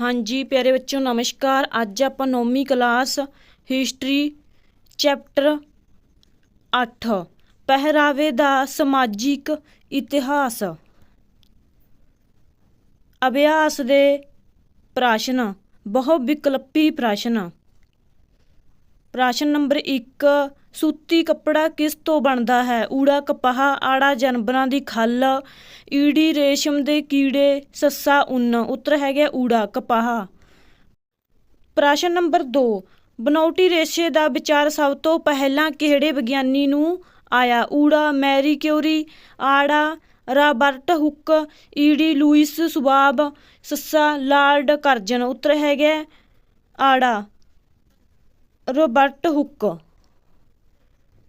ਹਾਂਜੀ, ਪਿਆਰੇ ਬੱਚਿਓ, ਨਮਸਕਾਰ। ਅੱਜ ਆਪਾਂ ਨੌਵੀਂ ਕਲਾਸ ਹਿਸਟਰੀ, ਚੈਪਟਰ 8 ਪਹਿਰਾਵੇ ਦਾ ਸਮਾਜਿਕ ਇਤਿਹਾਸ। ਅਭਿਆਸ ਦੇ ਪ੍ਰਸ਼ਨ, ਬਹੁ ਵਿਕਲਪੀ ਪ੍ਰਸ਼ਨ। ਪ੍ਰਸ਼ਨ ਨੰਬਰ 1 ਸੂਤੀ ਕੱਪੜਾ ਕਿਸ ਤੋਂ ਬਣਦਾ ਹੈ? ਊੜਾ ਕਪਾਹ, ਆੜਾ ਜਾਨਵਰਾਂ ਦੀ ਖੱਲ, ਈੜੀ ਰੇਸ਼ਮ ਦੇ ਕੀੜੇ, ਸੱਸਾ ਉੱਨ। ਉੱਤਰ ਹੈਗਾ ਊੜਾ ਕਪਾਹ। ਪ੍ਰਸ਼ਨ ਨੰਬਰ 2 ਬਨੌਟੀ ਰੇਸ਼ੇ ਦਾ ਵਿਚਾਰ ਸਭ ਤੋਂ ਪਹਿਲਾਂ ਕਿਹੜੇ ਵਿਗਿਆਨੀ ਨੂੰ ਆਇਆ? ਊੜਾ, ਮੈਰੀ ਕਿਉਰੀ ਆੜਾ, ਰਾਬਰਟ ਹੁੱਕ ਈਡੀ ਲੂਇਸ ਸੁਬਾਬ, ਸੱਸਾ ਲਾਰਡ ਕਰਜਨ। ਉੱਤਰ ਹੈਗਾ ਆੜਾ। Robert Hooke.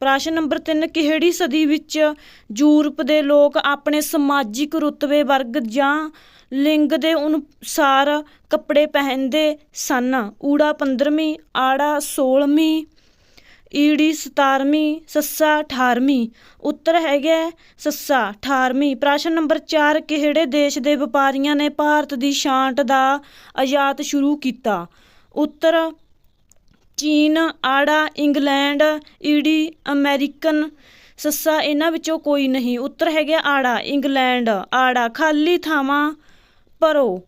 ਪ੍ਰਸ਼ਨ ਨੰਬਰ 3 ਕਿਹੜੀ ਸਦੀ ਵਿੱਚ ਯੂਰਪ ਦੇ ਲੋਕ ਆਪਣੇ ਸਮਾਜਿਕ ਰੁਤਬੇ ਵਰਗ ਜਾਂ ਲਿੰਗ ਦੇ ਅਨੁਸਾਰ ਕੱਪੜੇ ਪਹਿਨਦੇ ਸਨ? ਊੜਾ 15ਵੀਂ ਆੜਾ 16ਵੀਂ ਈੜੀ 17ਵੀਂ ਸੱਸਾ 18ਵੀਂ ਉੱਤਰ ਹੈਗਾ ਸੱਸਾ 18ਵੀਂ ਪ੍ਰਸ਼ਨ ਨੰਬਰ 4 ਕਿਹੜੇ ਦੇਸ਼ ਦੇ ਵਪਾਰੀਆਂ ਨੇ ਭਾਰਤ ਦੀ ਛਾਂਟ ਦਾ ਆਯਾਤ ਸ਼ੁਰੂ ਕੀਤਾ? ਉੱਤਰ ਚੀਨ, ਆੜਾ, ਇੰਗਲੈਂਡ, ਈਡੀ, ਅਮਰੀਕਨ, ਸੱਸਾ, ਇਹਨਾਂ ਵਿੱਚੋਂ ਕੋਈ ਨਹੀਂ। ਉੱਤਰ ਹੈਗਾ ਆੜਾ, ਇੰਗਲੈਂਡ। ਆੜਾ, ਖਾਲੀ ਥਾਵਾਂ ਭਰੋ।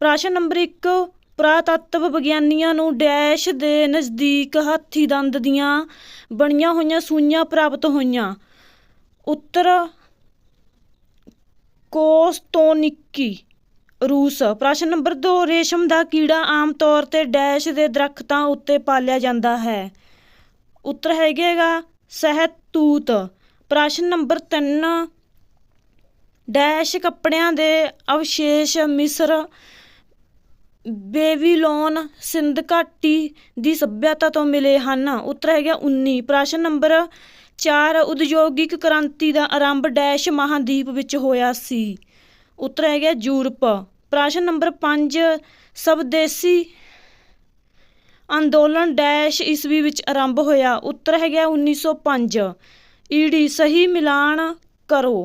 ਪ੍ਰਸ਼ਨ ਨੰਬਰ 1 ਪੁਰਾਤੱਤਵ ਵਿਗਿਆਨੀਆਂ ਨੂੰ ਡੈਸ਼ ਦੇ ਨਜ਼ਦੀਕ ਹਾਥੀ ਦੰਦ ਦੀਆਂ ਬਣੀਆਂ ਹੋਈਆਂ ਸੂਈਆਂ ਪ੍ਰਾਪਤ ਹੋਈਆਂ। ਉੱਤਰ ਕੋਸਤੋਨਿਕੀ। ਰੂਸ। ਪ੍ਰਸ਼ਨ ਨੰਬਰ 2 ਰੇਸ਼ਮ ਦਾ ਕੀੜਾ ਆਮ ਤੌਰ ਤੇ ਡੈਸ਼ ਦੇ ਦਰਖਤਾਂ ਉੱਤੇ ਪਾਲਿਆ ਜਾਂਦਾ ਹੈ। ਉੱਤਰ ਹੈਗਾਗਾ, ਸਹਿਤੂਤ। ਪ੍ਰਸ਼ਨ ਨੰਬਰ 3 ਡੈਸ਼ ਕੱਪੜਿਆਂ ਦੇ ਅਵਸ਼ੇਸ਼ ਮਿਸਰ ਬੇਬੀਲੋਨ ਸਿੰਧ ਘਾਟੀ ਦੀ ਸੱਭਿਅਤਾ ਤੋਂ ਮਿਲੇ ਹਨ। ਉੱਤਰ ਹੈਗਾ 19 ਪ੍ਰਸ਼ਨ ਨੰਬਰ 4 ਉਦਯੋਗਿਕ ਕ੍ਰਾਂਤੀ ਦਾ ਆਰੰਭ ਡੈਸ਼ ਮਹਾਦੀਪ ਵਿੱਚ ਹੋਇਆ ਸੀ। ਉੱਤਰ ਹੈਗਾ ਯੂਰਪ। ਪ੍ਰਸ਼ਨ ਨੰਬਰ 5 ਸਵਦੇਸੀ ਅੰਦੋਲਨ ਡੈਸ਼ ਈਸਵੀ ਵਿੱਚ ਆਰੰਭ ਹੋਇਆ। ਉੱਤਰ ਹੈਗਾ 1905 ਈਡੀ ਸਹੀ ਮਿਲਾਨ ਕਰੋ।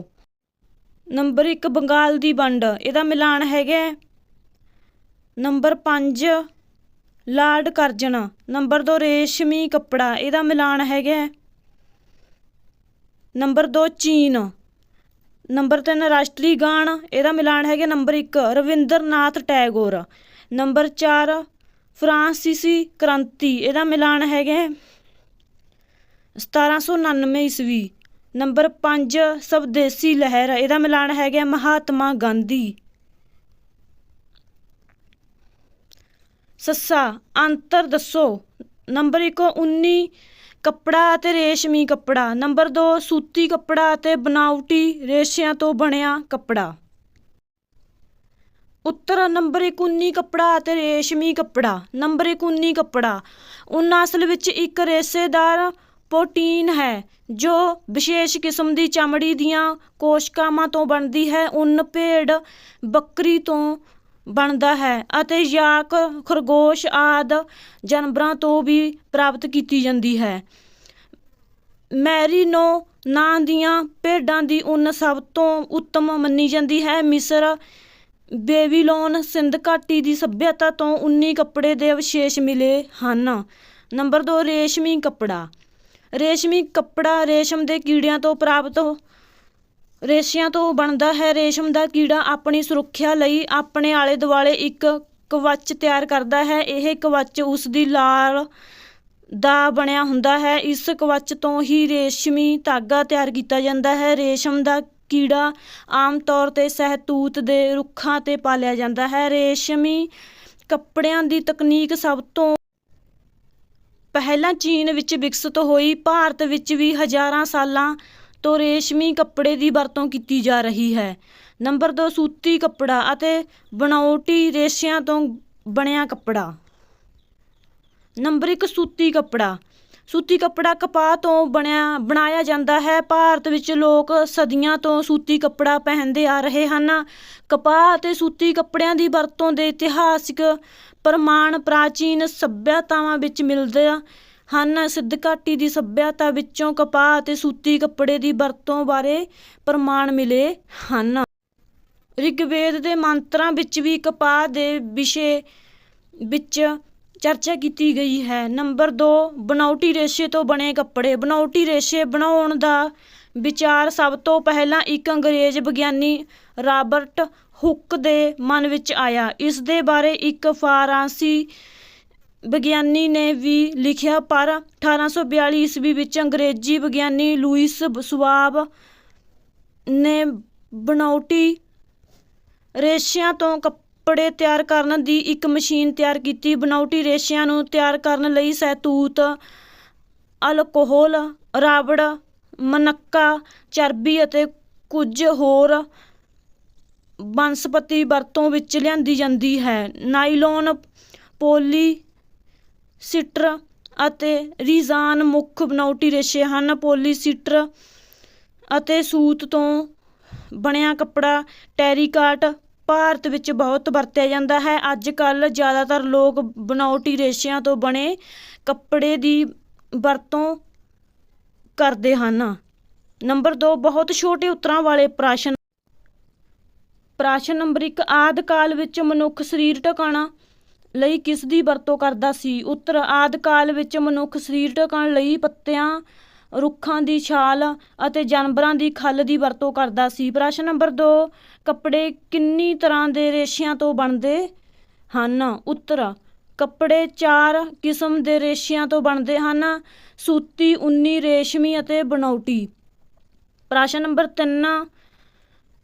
ਨੰਬਰ 1 ਬੰਗਾਲ ਦੀ ਵੰਡ। ਇਹਦਾ ਮਿਲਾਨ ਹੈਗਾ ਨੰਬਰ 5 ਲਾਰਡ ਕਰਜਨ। ਨੰਬਰ 2 ਰੇਸ਼ਮੀ ਕੱਪੜਾ। ਇਹਦਾ ਮਿਲਾਨ ਹੈਗਾ ਨੰਬਰ 2 ਚੀਨ। ਨੰਬਰ 3 ਰਾਸ਼ਟਰੀ ਗਾਣ, ਇਹਦਾ ਮਿਲਾਨ ਹੈਗਾ ਨੰਬਰ 1 ਰਵਿੰਦਰਨਾਥ ਟੈਗੋਰ। ਨੰਬਰ 4 ਫਰਾਂਸੀਸੀ ਕ੍ਰਾਂਤੀ, ਇਹਦਾ ਮਿਲਾਨ ਹੈਗਾ 1799 ਈਸਵੀ। ਨੰਬਰ 5 ਸਵਦੇਸੀ ਲਹਿਰ, ਇਹਦਾ ਮਿਲਾਨ ਹੈਗਾ ਮਹਾਤਮਾ ਗਾਂਧੀ। ਸੱਸਾ, ਅੰਤਰ ਦੱਸੋ। ਨੰਬਰ 1 19 ਕੱਪੜਾ ਅਤੇ ਰੇਸ਼ਮੀ ਕੱਪੜਾ। ਨੰਬਰ 2 ਸੂਤੀ ਕੱਪੜਾ ਅਤੇ ਬਨਾਵਟੀ ਰੇਸ਼ਿਆਂ ਤੋਂ ਬਣਿਆ ਕੱਪੜਾ। ਉੱਤਰ, ਨੰਬਰ 19 ਕੱਪੜਾ ਅਤੇ ਰੇਸ਼ਮੀ ਕੱਪੜਾ। ਨੰਬਰ 1 19 ਕੱਪੜਾ। ਉਨ ਅਸਲ ਵਿੱਚ ਇੱਕ ਰੇਸ਼ੇਦਾਰ ਪ੍ਰੋਟੀਨ ਹੈ, ਜੋ ਵਿਸ਼ੇਸ਼ ਕਿਸਮ ਦੀ ਚਮੜੀ ਦੀਆਂ ਕੋਸ਼ਕਾਵਾਂ ਤੋਂ ਬਣਦੀ ਹੈ। ਉਨ ਭੇਡ ਬੱਕਰੀ ਤੋਂ ਬਣਦਾ ਹੈ ਅਤੇ ਯਾਕ, ਖਰਗੋਸ਼ ਆਦ ਜਾਨਵਰਾਂ ਤੋਂ ਵੀ ਪ੍ਰਾਪਤ ਕੀਤੀ ਜਾਂਦੀ ਹੈ। ਮੈਰੀਨੋ ਨਾਂ ਦੀਆਂ ਭੇਡਾਂ ਦੀ ਉੱਨ ਸਭ ਤੋਂ ਉੱਤਮ ਮੰਨੀ ਜਾਂਦੀ ਹੈ। ਮਿਸਰ ਬੇਬੀਲੋਨ ਸਿੰਧ ਘਾਟੀ ਦੀ ਸੱਭਿਅਤਾ ਤੋਂ ਉੱਨੀ ਕੱਪੜੇ ਦੇ ਅਵਸ਼ੇਸ਼ ਮਿਲੇ ਹਨ। ਨੰਬਰ 2 ਰੇਸ਼ਮੀ ਕੱਪੜਾ। ਰੇਸ਼ਮੀ ਕੱਪੜਾ ਰੇਸ਼ਮ ਦੇ ਕੀੜਿਆਂ ਤੋਂ ਪ੍ਰਾਪਤ ਰੇਸ਼ਿਆਂ ਤੋਂ ਬਣਦਾ ਹੈ ਰੇਸ਼ਮ ਦਾ ਕੀੜਾ ਆਪਣੀ ਸੁਰੱਖਿਆ ਲਈ ਆਪਣੇ ਆਲੇ ਦੁਆਲੇ ਇੱਕ ਕਵਚ ਤਿਆਰ ਕਰਦਾ ਹੈ। ਇਹ ਕਵਚ ਉਸ ਦੀ ਲਾਲ ਦਾ ਬਣਿਆ ਹੁੰਦਾ ਹੈ। ਇਸ ਕਵਚ ਤੋਂ ਹੀ ਰੇਸ਼ਮੀ ਧਾਗਾ ਤਿਆਰ ਕੀਤਾ ਜਾਂਦਾ ਹੈ। ਰੇਸ਼ਮ ਦਾ ਕੀੜਾ ਆਮ ਤੌਰ ਤੇ ਸਹਿਤੂਤ ਦੇ ਰੁੱਖਾਂ ਤੇ ਪਾਲਿਆ ਜਾਂਦਾ ਹੈ। ਰੇਸ਼ਮੀ ਕੱਪੜਿਆਂ ਦੀ ਤਕਨੀਕ ਸਭ ਤੋਂ ਪਹਿਲਾਂ ਚੀਨ ਵਿੱਚ ਵਿਕਸਿਤ ਹੋਈ। ਭਾਰਤ ਵਿੱਚ ਵੀ ਹਜ਼ਾਰਾਂ ਸਾਲਾਂ ਤੋਂ ਰੇਸ਼ਮੀ ਕੱਪੜੇ ਦੀ ਵਰਤੋਂ ਕੀਤੀ ਜਾ ਰਹੀ ਹੈ। ਨੰਬਰ 2 ਸੂਤੀ ਕੱਪੜਾ ਅਤੇ ਬਣਾਉਟੀ ਰੇਸ਼ਿਆਂ ਤੋਂ ਬਣਿਆ ਕੱਪੜਾ। ਨੰਬਰ 1 ਸੂਤੀ ਕੱਪੜਾ। ਸੂਤੀ ਕੱਪੜਾ ਕਪਾਹ ਤੋਂ ਬਣਿਆ, ਬਣਾਇਆ ਜਾਂਦਾ ਹੈ। ਭਾਰਤ ਵਿੱਚ ਲੋਕ ਸਦੀਆਂ ਤੋਂ ਸੂਤੀ ਕੱਪੜਾ ਪਹਿਨਦੇ ਆ ਰਹੇ ਹਨ। ਕਪਾਹ ਅਤੇ ਸੂਤੀ ਕੱਪੜਿਆਂ ਦੀ ਵਰਤੋਂ ਦੇ ਇਤਿਹਾਸਿਕ ਪ੍ਰਮਾਣ ਪ੍ਰਾਚੀਨ ਸੱਭਿਅਤਾਵਾਂ ਵਿੱਚ ਮਿਲਦੇ ਹਨ। ਸਿੱਧ ਘਾਟੀ ਦੀ ਸੱਭਿਅਤਾ ਵਿੱਚੋਂ ਕਪਾਹ ਅਤੇ ਸੂਤੀ ਕੱਪੜੇ ਦੀ ਵਰਤੋਂ ਬਾਰੇ ਪ੍ਰਮਾਣ ਮਿਲੇ ਹਨ। ਰਿਗਵੇਦ ਦੇ ਮੰਤਰਾਂ ਵਿੱਚ ਵੀ ਕਪਾਹ ਦੇ ਵਿਸ਼ੇ ਵਿੱਚ ਚਰਚਾ ਕੀਤੀ ਗਈ ਹੈ। ਨੰਬਰ 2 ਬਣਾਉਟੀ ਰੇਸ਼ੇ ਤੋਂ ਬਣੇ ਕੱਪੜੇ। ਬਣਾਉਟੀ ਰੇਸ਼ੇ ਬਣਾਉਣ ਦਾ ਵਿਚਾਰ ਸਭ ਤੋਂ ਪਹਿਲਾਂ ਇੱਕ ਅੰਗਰੇਜ਼ ਵਿਗਿਆਨੀ ਰਾਬਰਟ ਹੁੱਕ ਦੇ ਮਨ ਵਿੱਚ ਆਇਆ। ਇਸ ਦੇ ਬਾਰੇ ਇੱਕ ਫਾਰਾਂਸੀ ਵਿਗਿਆਨੀ ਨੇ ਵੀ ਲਿਖਿਆ ਪਰ 1842 ਈਸਵੀ ਵਿੱਚ ਅੰਗਰੇਜ਼ੀ ਵਿਗਿਆਨੀ ਲੂਇਸ ਸੁਆਬ ਨੇ ਬਣਾਉਟੀ ਰੇਸ਼ਿਆਂ ਤੋਂ ਕੱਪੜੇ ਤਿਆਰ ਕਰਨ ਦੀ ਇੱਕ ਮਸ਼ੀਨ ਤਿਆਰ ਕੀਤੀ। ਬਣਾਉਟੀ ਰੇਸ਼ਿਆਂ ਨੂੰ ਤਿਆਰ ਕਰਨ ਲਈ ਸਹਿਤੂਤ ਅਲਕੋਹਲ ਰਾਬੜ ਮਨੱਕਾ, ਚਰਬੀ ਅਤੇ ਕੁਝ ਹੋਰ ਬਨਸਪਤੀ ਵਰਤੋਂ ਵਿੱਚ ਲਿਆਂਦੀ ਜਾਂਦੀ ਹੈ। ਨਾਈਲੋਨ ਪੋਲੀ ਸਿਟਰ ਅਤੇ ਰੀਜ਼ਾਨ ਮੁੱਖ ਬਣਾਉਟੀ ਰੇਸ਼ੇ ਹਨ। ਪੋਲੀਸੀਟਰ ਅਤੇ ਸੂਤ ਤੋਂ ਬਣਿਆ ਕੱਪੜਾ ਟੈਰੀਕਾਟ ਭਾਰਤ ਵਿੱਚ ਬਹੁਤ ਵਰਤਿਆ ਜਾਂਦਾ ਹੈ। ਅੱਜ ਕੱਲ੍ਹ ਜ਼ਿਆਦਾਤਰ ਲੋਕ ਬਣਾਉਟੀ ਰੇਸ਼ਿਆਂ ਤੋਂ ਬਣੇ ਕੱਪੜੇ ਦੀ ਵਰਤੋਂ ਕਰਦੇ ਹਨ। ਨੰਬਰ 2 ਬਹੁਤ ਛੋਟੇ ਉੱਤਰਾਂ ਵਾਲੇ ਪ੍ਰਾਸ਼ਨ ਪ੍ਰਾਸ਼ਨ ਨੰਬਰ 1 ਆਦਿ ਕਾਲ ਵਿੱਚ ਮਨੁੱਖ ਸਰੀਰ ਢਕਣ ਲਈ ਕਿਸ ਦੀ ਵਰਤੋਂ ਕਰਦਾ ਸੀ? ਉੱਤਰ, ਆਦਿ ਕਾਲ ਵਿੱਚ ਮਨੁੱਖ ਸਰੀਰ ਢਕਣ ਲਈ ਪੱਤਿਆਂ, ਰੁੱਖਾਂ ਦੀ ਛਾਲ ਅਤੇ ਜਾਨਵਰਾਂ ਦੀ ਖੱਲ ਦੀ ਵਰਤੋਂ ਕਰਦਾ ਸੀ। ਪ੍ਰਸ਼ਨ ਨੰਬਰ 2 ਕੱਪੜੇ ਕਿੰਨੀ ਤਰ੍ਹਾਂ ਦੇ ਰੇਸ਼ਿਆਂ ਤੋਂ ਬਣਦੇ ਹਨ? ਉੱਤਰ, ਕੱਪੜੇ ਚਾਰ ਕਿਸਮ ਦੇ ਰੇਸ਼ਿਆਂ ਤੋਂ ਬਣਦੇ ਹਨ, ਸੂਤੀ, ਉੱਨੀ, ਰੇਸ਼ਮੀ ਅਤੇ ਬਣਾਉਟੀ ਪ੍ਰਸ਼ਨ ਨੰਬਰ 3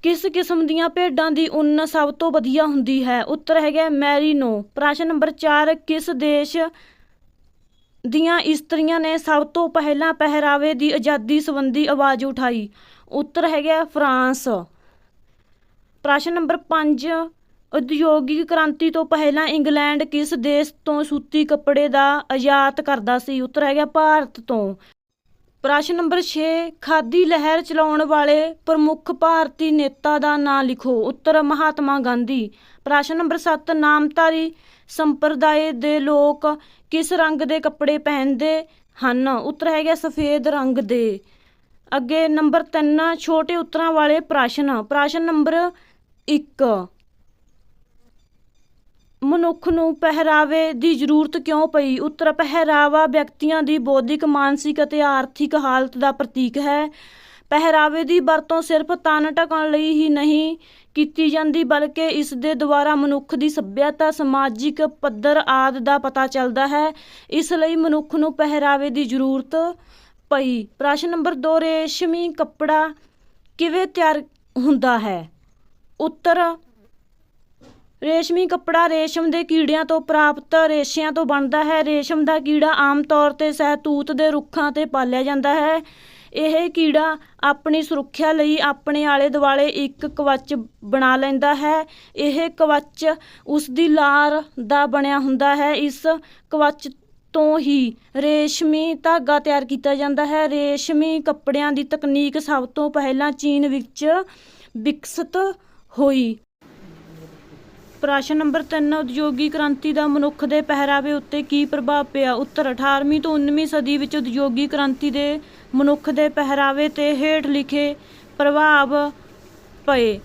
ਕਿਸ ਕਿਸਮ ਦੀਆਂ ਭੇਡਾਂ ਦੀ ਉੱਨ ਸਭ ਤੋਂ ਵਧੀਆ ਹੁੰਦੀ ਹੈ? ਉੱਤਰ ਹੈਗਾ ਮੈਰੀਨੋ। ਪ੍ਰਸ਼ਨ ਨੰਬਰ 4 ਕਿਸ ਦੇਸ਼ ਦੀਆਂ ਇਸਤਰੀਆਂ ਨੇ ਸਭ ਤੋਂ ਪਹਿਲਾਂ ਪਹਿਰਾਵੇ ਦੀ ਆਜ਼ਾਦੀ ਸੰਬੰਧੀ ਆਵਾਜ਼ ਉਠਾਈ? ਉੱਤਰ ਹੈਗਾ ਫਰਾਂਸ। ਪ੍ਰਸ਼ਨ ਨੰਬਰ 5 ਉਦਯੋਗਿਕ ਕ੍ਰਾਂਤੀ ਤੋਂ ਪਹਿਲਾਂ ਇੰਗਲੈਂਡ ਕਿਸ ਦੇਸ਼ ਤੋਂ ਸੂਤੀ ਕੱਪੜੇ ਦਾ ਆਯਾਤ ਕਰਦਾ ਸੀ? ਉੱਤਰ ਹੈਗਾ ਭਾਰਤ ਤੋਂ। ਪ੍ਰਸ਼ਨ ਨੰਬਰ 6 ਖਾਦੀ ਲਹਿਰ ਚਲਾਉਣ ਵਾਲੇ ਪ੍ਰਮੁੱਖ ਭਾਰਤੀ ਨੇਤਾ ਦਾ ਨਾਂ ਲਿਖੋ। ਉੱਤਰ, ਮਹਾਤਮਾ ਗਾਂਧੀ। ਪ੍ਰਸ਼ਨ ਨੰਬਰ 7 ਨਾਮਧਾਰੀ ਸੰਪਰਦਾਇ ਦੇ ਲੋਕ ਕਿਸ ਰੰਗ ਦੇ ਕੱਪੜੇ ਪਹਿਨਦੇ ਹਨ? ਉੱਤਰ ਹੈਗਾ ਸਫੇਦ ਰੰਗ ਦੇ। ਅੱਗੇ ਨੰਬਰ 3 ਛੋਟੇ ਉੱਤਰਾਂ ਵਾਲੇ ਪ੍ਰਸ਼ਨ। ਪ੍ਰਸ਼ਨ ਨੰਬਰ 1 ਮਨੁੱਖ ਨੂੰ ਪਹਿਰਾਵੇ ਦੀ ਜ਼ਰੂਰਤ ਕਿਉਂ ਪਈ? ਉੱਤਰ, ਪਹਿਰਾਵਾ ਵਿਅਕਤੀਆਂ ਦੀ ਬੌਧਿਕ, ਮਾਨਸਿਕ ਅਤੇ ਆਰਥਿਕ ਹਾਲਤ ਦਾ ਪ੍ਰਤੀਕ ਹੈ। ਪਹਿਰਾਵੇ ਦੀ ਵਰਤੋਂ ਸਿਰਫ ਤਨ ਢਕਣ ਲਈ ਹੀ ਨਹੀਂ ਕੀਤੀ ਜਾਂਦੀ, ਬਲਕਿ ਇਸ ਦੇ ਦੁਆਰਾ ਮਨੁੱਖ ਦੀ ਸੱਭਿਅਤਾ, ਸਮਾਜਿਕ ਪੱਧਰ ਆਦਿ ਦਾ ਪਤਾ ਚੱਲਦਾ ਹੈ। ਇਸ ਲਈ ਮਨੁੱਖ ਨੂੰ ਪਹਿਰਾਵੇ ਦੀ ਜ਼ਰੂਰਤ ਪਈ। ਪ੍ਰਸ਼ਨ ਨੰਬਰ 2 ਰੇਸ਼ਮੀ ਕੱਪੜਾ ਕਿਵੇਂ ਤਿਆਰ ਹੁੰਦਾ ਹੈ? ਉੱਤਰ ਰੇਸ਼ਮੀ ਕੱਪੜਾ ਰੇਸ਼ਮ ਦੇ ਕੀੜਿਆਂ ਤੋਂ ਪ੍ਰਾਪਤ ਰੇਸ਼ਿਆਂ ਤੋਂ ਬਣਦਾ ਹੈ। ਰੇਸ਼ਮ ਦਾ ਕੀੜਾ ਆਮ ਤੌਰ ਤੇ ਸਹਿਤੂਤ ਦੇ ਰੁੱਖਾਂ ਤੇ ਪਾਲਿਆ ਜਾਂਦਾ ਹੈ। ਇਹ ਕੀੜਾ ਆਪਣੀ ਸੁਰੱਖਿਆ ਲਈ ਆਪਣੇ ਆਲੇ ਦੁਆਲੇ ਇੱਕ ਕਵਚ ਬਣਾ ਲੈਂਦਾ ਹੈ। ਇਹ ਕਵਚ ਉਸ ਦੀ ਲਾਰ ਦਾ ਬਣਿਆ ਹੁੰਦਾ ਹੈ। ਇਸ ਕਵਚ ਤੋਂ ਹੀ ਰੇਸ਼ਮੀ ਧਾਗਾ ਤਿਆਰ ਕੀਤਾ ਜਾਂਦਾ ਹੈ। ਰੇਸ਼ਮੀ ਕੱਪੜਿਆਂ ਦੀ ਤਕਨੀਕ ਸਭ ਤੋਂ ਪਹਿਲਾਂ ਚੀਨ ਵਿੱਚ ਵਿਕਸਿਤ ਹੋਈ। ਪ੍ਰਸ਼ਨ ਨੰਬਰ 3 ਉਦਯੋਗਿਕ ਕ੍ਰਾਂਤੀ ਦਾ ਮਨੁੱਖ ਦੇ ਪਹਿਰਾਵੇ ਉੱਤੇ ਕੀ ਪ੍ਰਭਾਵ ਪਿਆ? ਉੱਤਰ 18ਵੀਂ ਤੋਂ 19ਵੀਂ ਸਦੀ ਵਿੱਚ ਉਦਯੋਗਿਕ ਕ੍ਰਾਂਤੀ ਦੇ ਮਨੁੱਖ ਦੇ ਪਹਿਰਾਵੇ ਤੇ ਹੇਠ ਲਿਖੇ ਪ੍ਰਭਾਵ ਪਏ।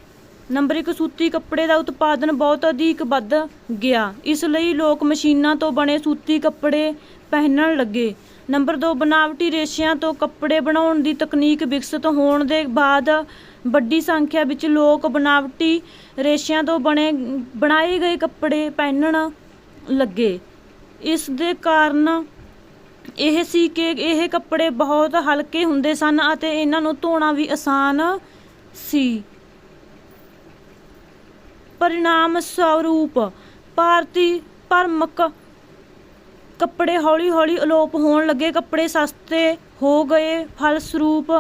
ਨੰਬਰ 1 ਸੂਤੀ ਕੱਪੜੇ ਦਾ ਉਤਪਾਦਨ ਬਹੁਤ ਅਧਿਕ ਵੱਧ ਗਿਆ। ਇਸ ਲਈ ਲੋਕ ਮਸ਼ੀਨਾਂ ਤੋਂ ਬਣੇ ਸੂਤੀ ਕੱਪੜੇ ਪਹਿਨਣ ਲੱਗੇ। ਨੰਬਰ 2 ਬਨਾਵਟੀ ਰੇਸ਼ਿਆਂ ਤੋਂ ਕੱਪੜੇ ਬਣਾਉਣ ਦੀ ਤਕਨੀਕ ਵਿਕਸਿਤ ਹੋਣ ਦੇ ਬਾਅਦ ਵੱਡੀ ਸੰਖਿਆ ਵਿੱਚ ਲੋਕ ਬਨਾਵਟੀ ਰੇਸ਼ਿਆਂ ਤੋਂ ਬਣੇ, ਬਣਾਏ ਗਏ ਕੱਪੜੇ ਪਹਿਨਣ ਲੱਗੇ। ਇਸ ਦੇ ਕਾਰਨ ਇਹ ਸੀ ਕਿ ਇਹ ਕੱਪੜੇ ਬਹੁਤ ਹਲਕੇ ਹੁੰਦੇ ਸਨ ਅਤੇ ਇਹਨਾਂ ਨੂੰ ਧੋਣਾ ਵੀ ਆਸਾਨ ਸੀ। ਪਰਿਣਾਮ ਸਵਰੂਪ ਭਾਰਤੀ ਭਰਮਕ ਕੱਪੜੇ ਹੌਲੀ-ਹੌਲੀ ਅਲੋਪ ਹੋਣ ਲੱਗੇ। ਕੱਪੜੇ ਸਸਤੇ ਹੋ ਗਏ। ਫਲਸਰੂਪ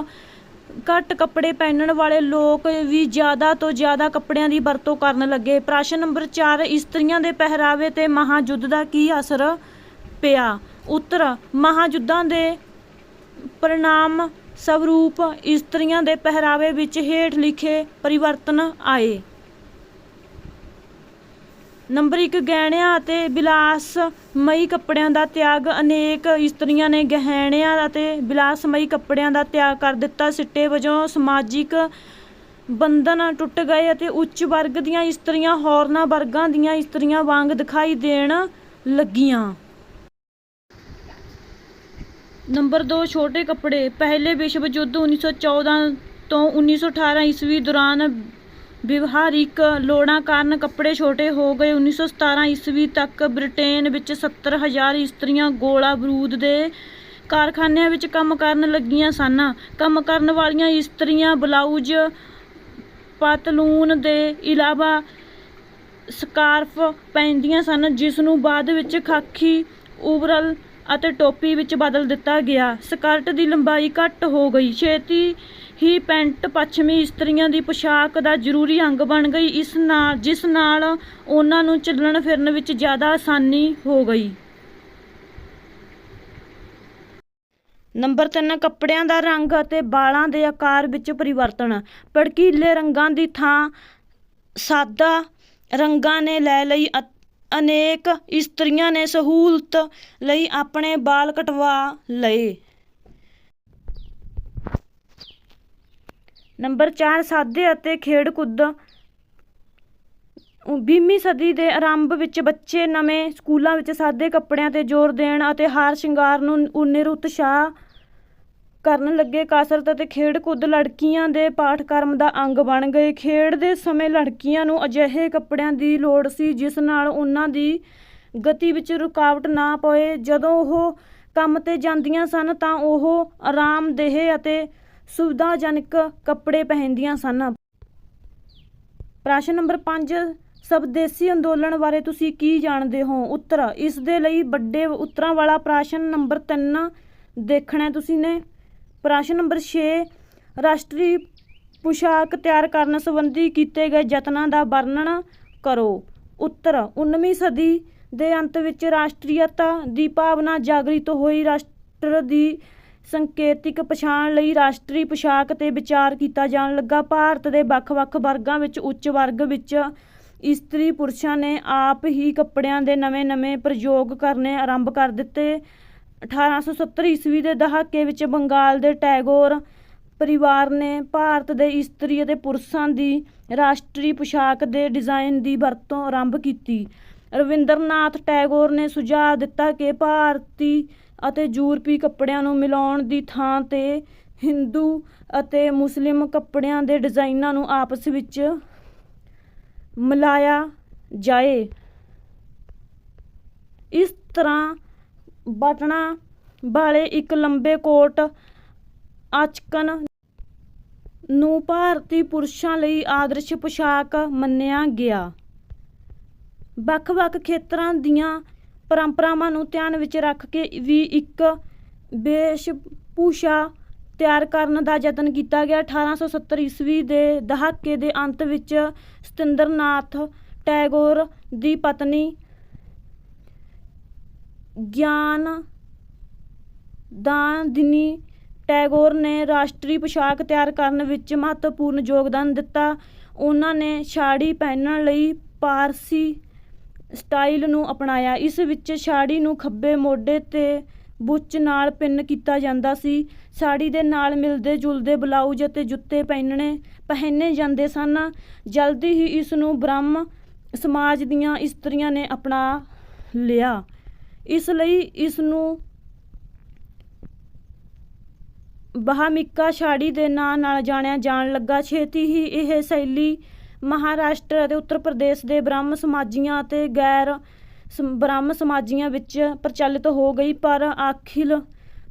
ਘੱਟ ਕੱਪੜੇ ਪਹਿਨਣ ਵਾਲੇ ਲੋਕ ਵੀ ਜ਼ਿਆਦਾ ਤੋਂ ਜ਼ਿਆਦਾ ਕੱਪੜਿਆਂ ਦੀ ਵਰਤੋਂ ਕਰਨ ਲੱਗੇ। ਪ੍ਰਸ਼ਨ ਨੰਬਰ 4 ਇਸਤਰੀਆਂ ਦੇ ਪਹਿਰਾਵੇ ਤੇ ਮਹਾਯੁੱਧ ਦਾ ਕੀ ਅਸਰ ਪਿਆ? ਉੱਤਰ, ਮਹਾਯੁੱਧਾਂ ਦੇ ਪ੍ਰਣਾਮ ਸਵਰੂਪ ਇਸਤਰੀਆਂ ਦੇ ਪਹਿਰਾਵੇ ਵਿੱਚ ਹੇਠ ਲਿਖੇ ਪਰਿਵਰਤਨ ਆਏ। ਨੰਬਰ 1 ਗਹਿਣਿਆਂ ਅਤੇ ਬਿਲਾਸਮਈ ਕੱਪੜਿਆਂ ਦਾ ਤਿਆਗ। ਅਨੇਕ ਇਸਤਰੀਆਂ ਨੇ ਗਹਿਣਿਆਂ ਅਤੇ ਬਿਲਾਸਮਈ ਕੱਪੜਿਆਂ ਦਾ ਤਿਆਗ ਕਰ ਦਿੱਤਾ। ਸਿੱਟੇ ਵਜੋਂ ਸਮਾਜਿਕ ਬੰਧਨ ਟੁੱਟ ਗਏ ਅਤੇ ਉੱਚ ਵਰਗ ਦੀਆਂ ਇਸਤਰੀਆਂ ਹੋਰਨਾਂ ਵਰਗਾਂ ਦੀਆਂ ਇਸਤਰੀਆਂ ਵਾਂਗ ਦਿਖਾਈ ਦੇਣ ਲੱਗੀਆਂ। ਨੰਬਰ 2 ਛੋਟੇ ਕੱਪੜੇ। ਪਹਿਲੇ ਵਿਸ਼ਵ ਯੁੱਧ 1914 ਤੋਂ 1918 ਈਸਵੀ ਦੌਰਾਨ ਵਿਵਹਾਰਿਕ ਲੋੜਾਂ ਕਾਰਨ ਕੱਪੜੇ ਛੋਟੇ ਹੋ ਗਏ। 1917 ਈਸਵੀ ਤੱਕ ਬ੍ਰਿਟੇਨ ਵਿੱਚ 70000 ਇਸਤਰੀਆਂ ਗੋਲਾ ਬਰੂਦ ਦੇ ਕਾਰਖਾਨਿਆਂ ਵਿੱਚ ਕੰਮ ਕਰਨ ਲੱਗੀਆਂ ਸਨ। ਕੰਮ ਕਰਨ ਵਾਲੀਆਂ ਇਸਤਰੀਆਂ ਬਲਾਊਜ਼, ਪਤਲੂਨ ਦੇ ਇਲਾਵਾ ਸਕਾਰਫ ਪਹਿਨਦੀਆਂ ਸਨ, ਜਿਸ ਨੂੰ ਬਾਅਦ ਵਿੱਚ ਖਾਕੀ ਉਬਰਲ ਅਤੇ ਟੋਪੀ ਵਿੱਚ ਬਦਲ ਦਿੱਤਾ ਗਿਆ। ਸਕਰਟ ਦੀ ਲੰਬਾਈ ਘੱਟ ਹੋ ਗਈ। ਛੇਤੀ ਹੀ ਪੈਂਟ ਪੱਛਮੀ ਇਸਤਰੀਆਂ ਦੀ ਪੋਸ਼ਾਕ ਦਾ ਜ਼ਰੂਰੀ ਅੰਗ ਬਣ ਗਈ। ਇਸ ਨਾਲ, ਜਿਸ ਨਾਲ ਉਹਨਾਂ ਨੂੰ ਚੱਲਣ ਫਿਰਨ ਵਿੱਚ ਜ਼ਿਆਦਾ ਆਸਾਨੀ ਹੋ ਗਈ। ਨੰਬਰ 3 ਕੱਪੜਿਆਂ ਦਾ ਰੰਗ ਅਤੇ ਵਾਲਾਂ ਦੇ ਆਕਾਰ ਵਿੱਚ ਪਰਿਵਰਤਨ। ਭੜਕੀਲੇ ਰੰਗਾਂ ਦੀ ਥਾਂ ਸਾਦਾ ਰੰਗਾਂ ਨੇ ਲੈ ਲਈ ਅ- ਅਨੇਕ ਇਸਤਰੀਆਂ ਨੇ ਸਹੂਲਤ ਲਈ ਆਪਣੇ ਵਾਲ ਕਟਵਾ ਲਏ। ਨੰਬਰ 4 ਸਾਦੇ ਅਤੇ ਖੇਡ ਕੁੱਦ ਵੀਹਵੀਂ ਸਦੀ ਦੇ ਆਰੰਭ ਵਿੱਚ ਬੱਚੇ ਨਵੇਂ ਸਕੂਲਾਂ ਵਿੱਚ ਸਾਦੇ ਕੱਪੜਿਆਂ ਤੇ ਜ਼ੋਰ ਦੇਣ ਅਤੇ ਹਾਰ ਸ਼ਿੰਗਾਰ ਨੂੰ ਉਨਿਰ ਉਤਸ਼ਾਹ ਕਰਨ ਲੱਗੇ। ਕਸਰਤ ਅਤੇ ਖੇਡ ਕੁੱਦ ਲੜਕੀਆਂ ਦੇ ਪਾਠਕ੍ਰਮ ਦਾ ਅੰਗ ਬਣ ਗਏ। ਖੇਡ ਦੇ ਸਮੇਂ ਲੜਕੀਆਂ ਨੂੰ ਅਜਿਹੇ ਕੱਪੜਿਆਂ ਦੀ ਲੋੜ ਸੀ ਜਿਸ ਨਾਲ ਉਹਨਾਂ ਦੀ ਗਤੀ ਵਿੱਚ ਰੁਕਾਵਟ ਨਾ ਪਏ ਜਦੋਂ ਉਹ ਕੰਮ ਤੇ ਜਾਂਦੀਆਂ ਸਨ ਤਾਂ ਉਹ ਆਰਾਮਦੇਹ ਅਤੇ ਸੁਵਿਧਾਜਨਕ ਕੱਪੜੇ ਪਹਿਨਦੀਆਂ ਸਨ। ਪ੍ਰਸ਼ਨ ਨੰਬਰ 5 ਸਵਦੇਸੀ ਅੰਦੋਲਨ ਬਾਰੇ ਤੁਸੀਂ ਕੀ ਜਾਣਦੇ ਹੋ? ਉੱਤਰ, ਇਸ ਦੇ ਲਈ ਵੱਡੇ ਉੱਤਰਾਂ ਵਾਲਾ ਪ੍ਰਸ਼ਨ ਨੰਬਰ 3 ਦੇਖਣਾ ਤੁਸੀਂ ਨੇ। ਪ੍ਰਸ਼ਨ ਨੰਬਰ 6 ਰਾਸ਼ਟਰੀ ਪੁਸ਼ਾਕ ਤਿਆਰ ਕਰਨ ਸੰਬੰਧੀ ਕੀਤੇ ਗਏ ਯਤਨਾਂ ਦਾ ਵਰਣਨ ਕਰੋ। ਉੱਤਰ 19ਵੀਂ ਸਦੀ ਦੇ ਅੰਤ ਵਿੱਚ ਰਾਸ਼ਟਰੀਅਤਾ ਦੀ ਭਾਵਨਾ ਜਾਗਰਿਤ ਹੋਈ। ਰਾਸ਼ਟਰ ਦੀ ਸੰਕੇਤਿਕ ਪਛਾਣ ਲਈ ਰਾਸ਼ਟਰੀ ਪੁਸ਼ਾਕ ਤੇ ਵਿਚਾਰ ਕੀਤਾ ਜਾਣ ਲੱਗਾ। ਭਾਰਤ ਦੇ ਵੱਖ-ਵੱਖ ਵਰਗਾਂ ਵਿੱਚ ਉੱਚ ਵਰਗ ਵਿੱਚ ਇਸਤਰੀ ਪੁਰਸ਼ਾਂ ਨੇ ਆਪ ਹੀ ਕੱਪੜਿਆਂ ਦੇ ਨਵੇਂ-ਨਵੇਂ ਪ੍ਰਯੋਗ ਕਰਨੇ ਆਰੰਭ ਕਰ ਦਿੱਤੇ। 1870 ਈਸਵੀ ਦੇ ਦਹਾਕੇ ਵਿੱਚ ਬੰਗਾਲ ਦੇ ਟੈਗੋਰ ਪਰਿਵਾਰ ਨੇ ਭਾਰਤ ਦੇ ਇਸਤਰੀ ਅਤੇ ਪੁਰਸ਼ਾਂ ਦੀ ਰਾਸ਼ਟਰੀ ਪੁਸ਼ਾਕ ਦੇ ਡਿਜ਼ਾਈਨ ਦੀ ਵਰਤੋਂ ਆਰੰਭ ਕੀਤੀ। ਰਵਿੰਦਰਨਾਥ ਟੈਗੋਰ ਨੇ ਸੁਝਾਅ ਦਿੱਤਾ ਕਿ ਭਾਰਤੀ ਅਤੇ ਯੂਰਪੀ ਕੱਪੜਿਆਂ ਨੂੰ ਮਿਲਾਉਣ ਦੀ ਥਾਂ ਤੇ ਹਿੰਦੂ ਅਤੇ ਮੁਸਲਿਮ ਕੱਪੜਿਆਂ ਦੇ ਡਿਜ਼ਾਈਨਾਂ ਨੂੰ ਆਪਸ ਵਿੱਚ ਮਿਲਾਇਆ ਜਾਏ। ਇਸ ਤਰ੍ਹਾਂ ਬਟਨਾਂ ਵਾਲੇ ਇੱਕ ਲੰਬੇ ਕੋਟ ਆਚਕਨ ਨੂੰ ਭਾਰਤੀ ਪੁਰਸ਼ਾਂ ਲਈ ਆਦਰਸ਼ ਪੋਸ਼ਾਕ ਮੰਨਿਆ ਗਿਆ। ਵੱਖ-ਵੱਖ ਖੇਤਰਾਂ ਦੀਆਂ ਪਰੰਪਰਾਵਾਂ ਨੂੰ ਧਿਆਨ ਵਿੱਚ ਰੱਖ ਕੇ ਵੀ ਇੱਕ ਵੇਸ਼ਭੂਸ਼ਾ ਤਿਆਰ ਕਰਨ ਦਾ ਯਤਨ ਕੀਤਾ ਗਿਆ। 1870 ਈਸਵੀ ਦੇ ਦਹਾਕੇ ਦੇ ਅੰਤ ਵਿੱਚ ਸਤਿੰਦਰਨਾਥ ਟੈਗੋਰ ਦੀ ਪਤਨੀ ਗਿਆਨ ਦਾਨਦਿਨੀ ਟੈਗੋਰ ਨੇ ਰਾਸ਼ਟਰੀ ਪੁਸ਼ਾਕ ਤਿਆਰ ਕਰਨ ਵਿੱਚ ਮਹੱਤਵਪੂਰਨ ਯੋਗਦਾਨ ਦਿੱਤਾ। ਉਹਨਾਂ ਨੇ ਸਾੜੀ ਪਹਿਨਣ ਲਈ ਪਾਰਸੀ ਸਟਾਈਲ ਨੂੰ ਅਪਣਾਇਆ। ਇਸ ਵਿੱਚ ਸਾੜੀ ਨੂੰ ਖੱਬੇ ਮੋਢੇ ਤੇ ਬੁੱਚ ਨਾਲ ਪਿੰਨ ਕੀਤਾ ਜਾਂਦਾ ਸੀ। ਸਾੜੀ ਦੇ ਨਾਲ ਮਿਲਦੇ ਜੁਲਦੇ ਬਲਾਊਜ਼ ਅਤੇ ਜੁੱਤੇ ਪਹਿਨਣੇ ਪਹਿਨੇ ਜਾਂਦੇ ਸਨ। ਜਲਦੀ ਹੀ ਇਸ ਨੂੰ ਬ੍ਰਹਮ ਸਮਾਜ ਦੀਆਂ ਇਸਤਰੀਆਂ ਨੇ ਅਪਣਾ ਲਿਆ। ਇਸ ਲਈ ਇਸ ਨੂੰ ਬਹਾਮਿਕਾ ਸਾੜੀ ਦੇ ਨਾਂ ਨਾਲ ਜਾਣਿਆ ਜਾਣ ਲੱਗਾ। ਛੇਤੀ ਹੀ ਇਹ ਸ਼ੈਲੀ ਮਹਾਰਾਸ਼ਟਰ ਅਤੇ ਉੱਤਰ ਪ੍ਰਦੇਸ਼ ਦੇ ਬ੍ਰਹਮ ਸਮਾਜੀਆਂ ਅਤੇ ਗੈਰ ਸਮ- ਬ੍ਰਹਮ ਸਮਾਜੀਆਂ ਵਿੱਚ ਪ੍ਰਚਲਿਤ ਹੋ ਗਈ, ਪਰ ਆਖਿਲ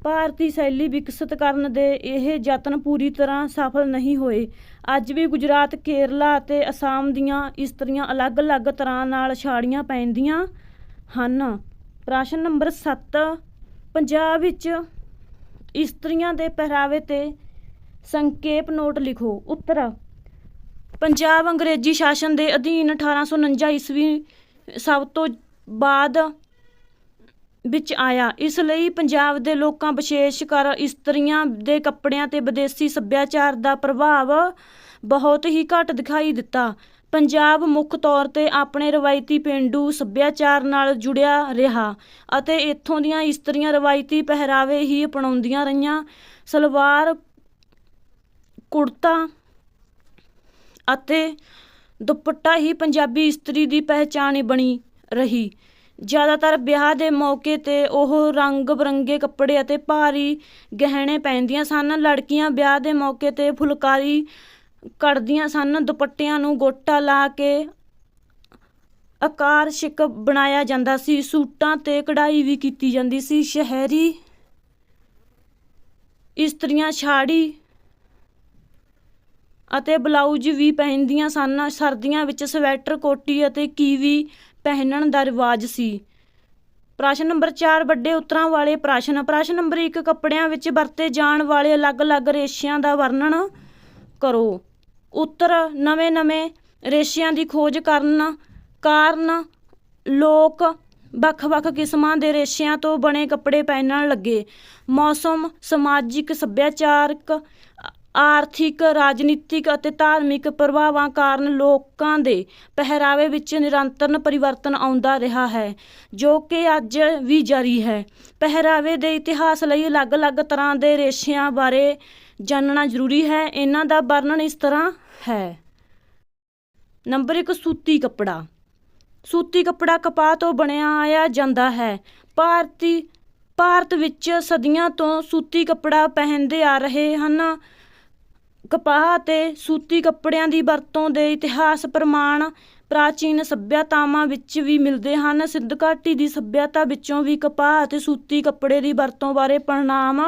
ਭਾਰਤੀ ਸ਼ੈਲੀ ਵਿਕਸਿਤ ਕਰਨ ਦੇ ਇਹ ਯਤਨ ਪੂਰੀ ਤਰ੍ਹਾਂ ਸਫਲ ਨਹੀਂ ਹੋਏ। ਅੱਜ ਵੀ ਗੁਜਰਾਤ, ਕੇਰਲਾ ਅਤੇ ਅਸਾਮ ਦੀਆਂ ਇਸਤਰੀਆਂ ਅਲੱਗ-ਅਲੱਗ ਤਰ੍ਹਾਂ ਨਾਲ ਛਾੜੀਆਂ ਪਹਿਨਦੀਆਂ ਹਨ। ਪ੍ਰਸ਼ਨ ਨੰਬਰ 7 ਪੰਜਾਬ ਵਿੱਚ ਇਸਤਰੀਆਂ ਦੇ ਪਹਿਰਾਵੇ ਤੇ ਸੰਖੇਪ ਨੋਟ ਲਿਖੋ। ਉੱਤਰ ਪੰਜਾਬ ਅੰਗਰੇਜ਼ੀ ਸ਼ਾਸਨ ਦੇ ਅਧੀਨ 1849 ਈਸਵੀ ਸਭ ਤੋਂ ਬਾਅਦ ਵਿੱਚ ਆਇਆ। ਇਸ ਲਈ ਪੰਜਾਬ ਦੇ ਲੋਕਾਂ ਵਿਸ਼ੇਸ਼ ਕਰ ਇਸਤਰੀਆਂ ਦੇ ਕੱਪੜਿਆਂ ਤੇ ਵਿਦੇਸ਼ੀ ਸੱਭਿਆਚਾਰ ਦਾ ਪ੍ਰਭਾਵ ਬਹੁਤ ਹੀ ਘੱਟ ਦਿਖਾਈ ਦਿੱਤਾ। ਪੰਜਾਬ ਮੁੱਖ ਤੌਰ ਤੇ ਆਪਣੇ ਰਵਾਇਤੀ ਪੇਂਡੂ ਸੱਭਿਆਚਾਰ ਨਾਲ ਜੁੜਿਆ ਰਿਹਾ ਅਤੇ ਇੱਥੋਂ ਦੀਆਂ ਇਸਤਰੀਆਂ ਰਵਾਇਤੀ ਪਹਿਰਾਵੇ ਹੀ ਅਪਣਾਉਂਦੀਆਂ ਰਹੀਆਂ। ਸਲਵਾਰ ਕੁੜਤਾ ਅਤੇ ਦੁਪੱਟਾ ਹੀ ਪੰਜਾਬੀ ਇਸਤਰੀ ਦੀ ਪਹਿਚਾਣ ਬਣੀ ਰਹੀ। ਜ਼ਿਆਦਾਤਰ ਵਿਆਹ ਦੇ ਮੌਕੇ ਤੇ ਉਹ ਰੰਗ ਬਰੰਗੇ ਕੱਪੜੇ ਅਤੇ ਭਾਰੀ ਗਹਿਣੇ ਪਹਿਨਦੀਆਂ ਸਨ। ਲੜਕੀਆਂ ਵਿਆਹ ਦੇ ਮੌਕੇ ਤੇ ਫੁਲਕਾਰੀ ਕੱਢਦੀਆਂ ਸਨ। ਦੁਪੱਟਿਆਂ ਨੂੰ ਗੋਟਾ ਲਾ ਕੇ ਆਕਾਰ ਸ਼ਿਕ ਬਣਾਇਆ ਜਾਂਦਾ ਸੀ। ਸੂਟਾਂ ਤੇ ਕਢਾਈ ਵੀ ਕੀਤੀ ਜਾਂਦੀ ਸੀ। ਸ਼ਹਿਰੀ ਇਸਤਰੀਆਂ ਛਾੜੀ ਅਤੇ ਬਲਾਊਜ਼ ਵੀ ਪਹਿਨਦੀਆਂ ਸਨ। ਸਰਦੀਆਂ ਵਿੱਚ ਸਵੈਟਰ, ਕੋਟੀ ਅਤੇ ਕੀਵੀ ਪਹਿਨਣ ਦਾ ਰਿਵਾਜ ਸੀ। ਪ੍ਰਸ਼ਨ ਨੰਬਰ 4 ਵੱਡੇ ਉੱਤਰਾਂ ਵਾਲੇ ਪ੍ਰਸ਼ਨ। ਪ੍ਰਸ਼ਨ ਨੰਬਰ 1 ਕੱਪੜਿਆਂ ਵਿੱਚ ਵਰਤੇ ਜਾਣ ਵਾਲੇ ਅਲੱਗ-ਅਲੱਗ ਰੇਸ਼ਿਆਂ ਦਾ ਵਰਣਨ ਕਰੋ। ਉੱਤਰ, ਨਵੇਂ-ਨਵੇਂ ਰੇਸ਼ਿਆਂ ਦੀ ਖੋਜ ਕਰਨ ਕਾਰਨ ਲੋਕ ਵੱਖ-ਵੱਖ ਕਿਸਮਾਂ ਦੇ ਰੇਸ਼ਿਆਂ ਤੋਂ ਬਣੇ ਕੱਪੜੇ ਪਹਿਨਣ ਲੱਗੇ। ਮੌਸਮ, ਸਮਾਜਿਕ ਸੱਭਿਆਚਾਰਕ ਆਰਥਿਕ, ਰਾਜਨੀਤਿਕ ਅਤੇ ਧਾਰਮਿਕ ਪ੍ਰਭਾਵਾਂ ਕਾਰਨ ਲੋਕਾਂ ਦੇ ਪਹਿਰਾਵੇ ਵਿੱਚ ਨਿਰੰਤਰ ਪਰਿਵਰਤਨ ਆਉਂਦਾ ਰਿਹਾ ਹੈ, ਜੋ ਕਿ ਅੱਜ ਵੀ ਜਾਰੀ ਹੈ। ਪਹਿਰਾਵੇ ਦੇ ਇਤਿਹਾਸ ਲਈ ਅਲੱਗ-ਅਲੱਗ ਤਰ੍ਹਾਂ ਦੇ ਰੇਸ਼ਿਆਂ ਬਾਰੇ ਜਾਣਨਾ ਜ਼ਰੂਰੀ ਹੈ। ਇਹਨਾਂ ਦਾ ਵਰਣਨ ਇਸ ਤਰ੍ਹਾਂ ਹੈ। ਨੰਬਰ 1 ਸੂਤੀ ਕੱਪੜਾ। ਸੂਤੀ ਕੱਪੜਾ ਕਪਾਹ ਤੋਂ ਬਣਿਆ ਆਇਆ ਜਾਂਦਾ ਹੈ। ਭਾਰਤੀ, ਭਾਰਤ ਵਿੱਚ ਸਦੀਆਂ ਤੋਂ ਸੂਤੀ ਕੱਪੜਾ ਪਹਿਨਦੇ ਆ ਰਹੇ ਹਨ। ਕਪਾਹ ਅਤੇ ਸੂਤੀ ਕੱਪੜਿਆਂ ਦੀ ਵਰਤੋਂ ਦੇ ਇਤਿਹਾਸ ਪ੍ਰਮਾਣ ਪ੍ਰਾਚੀਨ ਸੱਭਿਅਤਾਵਾਂ ਵਿੱਚ ਵੀ ਮਿਲਦੇ ਹਨ। ਸਿੰਧ ਘਾਟੀ ਦੀ ਸੱਭਿਅਤਾ ਵਿੱਚੋਂ ਵੀ ਕਪਾਹ ਅਤੇ ਸੂਤੀ ਕੱਪੜੇ ਦੀ ਵਰਤੋਂ ਬਾਰੇ ਪੜਨਾਮ